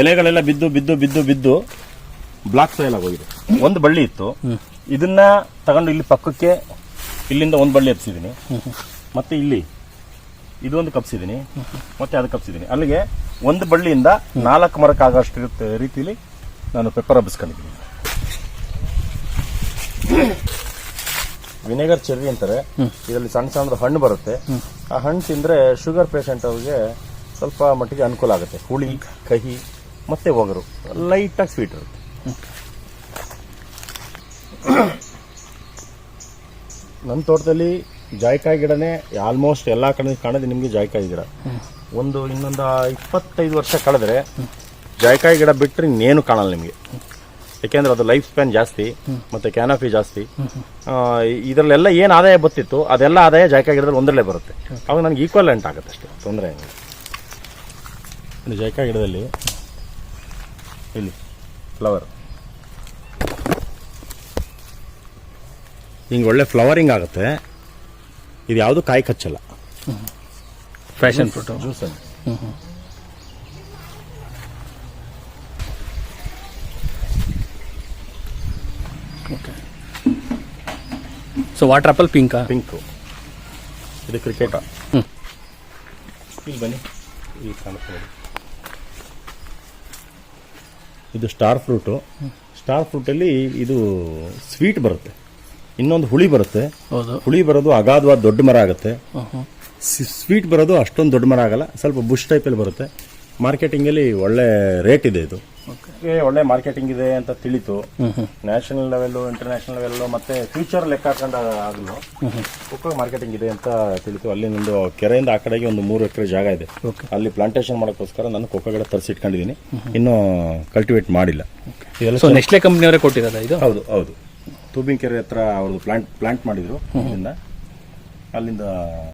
ಎಲೆಗಳೆಲ್ಲ ಬಿದ್ದು ಬಿದ್ದು ಬಿದ್ದು ಬಿದ್ದು ಬ್ಲಾಕ್ ಸಾಯಿಲ್ ಆಗೋಗಿದೆ ಒಂದು ಬಳ್ಳಿ ಇತ್ತು. ಇದನ್ನ ತಗೊಂಡು ಇಲ್ಲಿ ಪಕ್ಕಕ್ಕೆ ಇಲ್ಲಿಂದ ಒಂದು ಬಳ್ಳಿ ಹಬ್ಸಿದ್ದೀನಿ ಮತ್ತೆ ಇಲ್ಲಿ ಇದೊಂದು ಕಪ್ಸಿದ್ದೀನಿ. ಮತ್ತೆ ಅದು ಕಪ್ಸಿದ್ದೀನಿ. ಅಲ್ಲಿಗೆ ಒಂದು ಬಳ್ಳಿಯಿಂದ ನಾಲ್ಕು ಮರಕ್ಕೆ ರೀತಿಲಿ ನಾನು ಪೆಪ್ಪರ್ ಹಬ್ಬಿಸ್ಕೊಂಡಿದ್ದೀನಿ ವಿನೆಗರ್ ಚೆರ್ರಿ ಅಂತಾರೆ. ಇದರಲ್ಲಿ ಸಣ್ಣ ಸಣ್ಣದ ಹಣ್ಣು ಬರುತ್ತೆ. ಆ ಹಣ್ಣು ತಿಂದ್ರೆ ಶುಗರ್ ಪೇಷಂಟ್ ಅವ್ರಿಗೆ ಸ್ವಲ್ಪ ಮಟ್ಟಿಗೆ ಅನುಕೂಲ ಆಗುತ್ತೆ. ಹುಳಿ ಕಹಿ ಮತ್ತೆ ಒಗರು. ಲೈಟಾಗಿ ಸ್ವೀಟ್ ಇರುತ್ತೆ. ನನ್ನ ತೋಟದಲ್ಲಿ ಜಾಯ್ಕಾಯಿ ಗಿಡನೇ ಆಲ್ಮೋಸ್ಟ್ ಎಲ್ಲ ಕಡೆ ಕಾಣೋದು ನಿಮಗೆ ಜಾಯ್ಕಾಯಿ ಗಿಡ. ಒಂದು ಇನ್ನೊಂದು ಇಪ್ಪತ್ತೈದು ವರ್ಷ ಕಳೆದ್ರೆ ಜಾಯ್ಕಾಯಿ ಗಿಡ ಬಿಟ್ಟರೆ ಇನ್ನೇನು ಕಾಣಲ್ಲ ನಿಮಗೆ. ಯಾಕೆಂದ್ರೆ ಅದು ಲೈಫ್ ಸ್ಪ್ಯಾನ್ ಜಾಸ್ತಿ, ಮತ್ತೆ ಕ್ಯಾನಫಿ ಜಾಸ್ತಿ. ಇದರಲ್ಲೆಲ್ಲ ಏನು ಆದಾಯ ಬತ್ತಿತ್ತು ಅದೆಲ್ಲ ಆದಾಯ ಜಾಯ್ಕಾಯಿ ಗಿಡದಲ್ಲಿ ಒಂದರಲ್ಲೇ ಬರುತ್ತೆ. ಅವಾಗ ನನಗೆ ಈಕ್ವಲೆಂಟ್ ಆಗುತ್ತೆ ಅಷ್ಟೇ, ತೊಂದರೆ ಏನಿಲ್ಲ ಜಾಯ್ಕಾಯಿ ಗಿಡದಲ್ಲಿ, ಇಲ್ಲಿ ಫ್ಲವರ್ ಹಿಂಗೆ ಒಳ್ಳೆ ಫ್ಲವರಿಂಗ್ ಆಗುತ್ತೆ. ಇದು ಯಾವುದು ಕಾಯಿ ಕಚ್ಚಲ್ಲ. Passion fruit juice okay so water apple ಪಿಂಕಾ pink ಇದು ಕ್ರಿಕೆಟ ಹ್ಮ್. ಇಲ್ಲಿ ಬನ್ನಿ. ಇಲ್ಲಿ ಇದು. ಸ್ಟಾರ್ ಫ್ರೂಟು ಸ್ಟಾರ್ ಫ್ರೂಟಲ್ಲಿ ಇದು ಸ್ವೀಟ್ ಬರುತ್ತೆ. ಇನ್ನೊಂದು ಹುಳಿ ಬರುತ್ತೆ. ಹೌದು. ಹುಳಿ ಬರೋದು ಅಗಾಧವಾದ ದೊಡ್ಡ ಮರ ಆಗುತ್ತೆ. ಸ್ವೀಟ್ ಬರೋದು ಅಷ್ಟೊಂದು ದೊಡ್ಡ ಮರ ಆಗಲ್ಲ. ಸ್ವಲ್ಪ ಬುಷ್ ಟೈಪಲ್ಲಿ ಬರುತ್ತೆ. ಮಾರ್ಕೆಟಿಂಗಲ್ಲಿ ಒಳ್ಳೆ ರೇಟ್ ಇದೆ ಇದು. ಕೊಕ್ಕೋಗೆ ಒಳ್ಳೆ ಮಾರ್ಕೆಟಿಂಗ್ ಇದೆ ಅಂತ ತಿಳಿತು. ನ್ಯಾಷನಲ್ ಲೆವೆಲ್ ಇಂಟರ್ನ್ಯಾಷನಲ್ ಲೆವೆಲ್ ಮತ್ತೆ ಫ್ಯೂಚರ್ ಲೆಕ್ಕ ಹಾಕೊಂಡ ಆಗಲು ಕೊಕ್ಕೋ ಮಾರ್ಕೆಟಿಂಗ್ ಇದೆ ಅಂತ ತಿಳಿತು. ಅಲ್ಲಿ ನಂದು ಕೆರೆಯಿಂದ ಆ ಕಡೆಗೆ ಒಂದು ಮೂರು ಎಕರೆ ಜಾಗ ಇದೆ. ಓಕೆ. ಅಲ್ಲಿ ಪ್ಲಾಂಟೇಶನ್ ಮಾಡೋಕ್ಕೋಸ್ಕರ ನಾನು ಕೊಕ್ಕಗಡೆ ಗಿಡ ತರಿಸಿ ಇಟ್ಕೊಂಡಿದ್ದೀನಿ ಇನ್ನೂ ಕಲ್ಟಿವೇಟ್ ಮಾಡಿಲ್ಲ. ನೆಸ್ಲೆ ಕಂಪ್ನಿಯವರೇ ಕೊಟ್ಟಿರೋದ ಇದು? ಹೌದು ಹೌದು. ತೂಬಿನ್ ಕೆರೆ ಹತ್ರ ಅವ್ರದ್ದು ಪ್ಲಾಂಟ್ ಪ್ಲಾಂಟ್ ಮಾಡಿದ್ರು ಅಲ್ಲಿಂದ. ಅಲ್ಲಿಂದ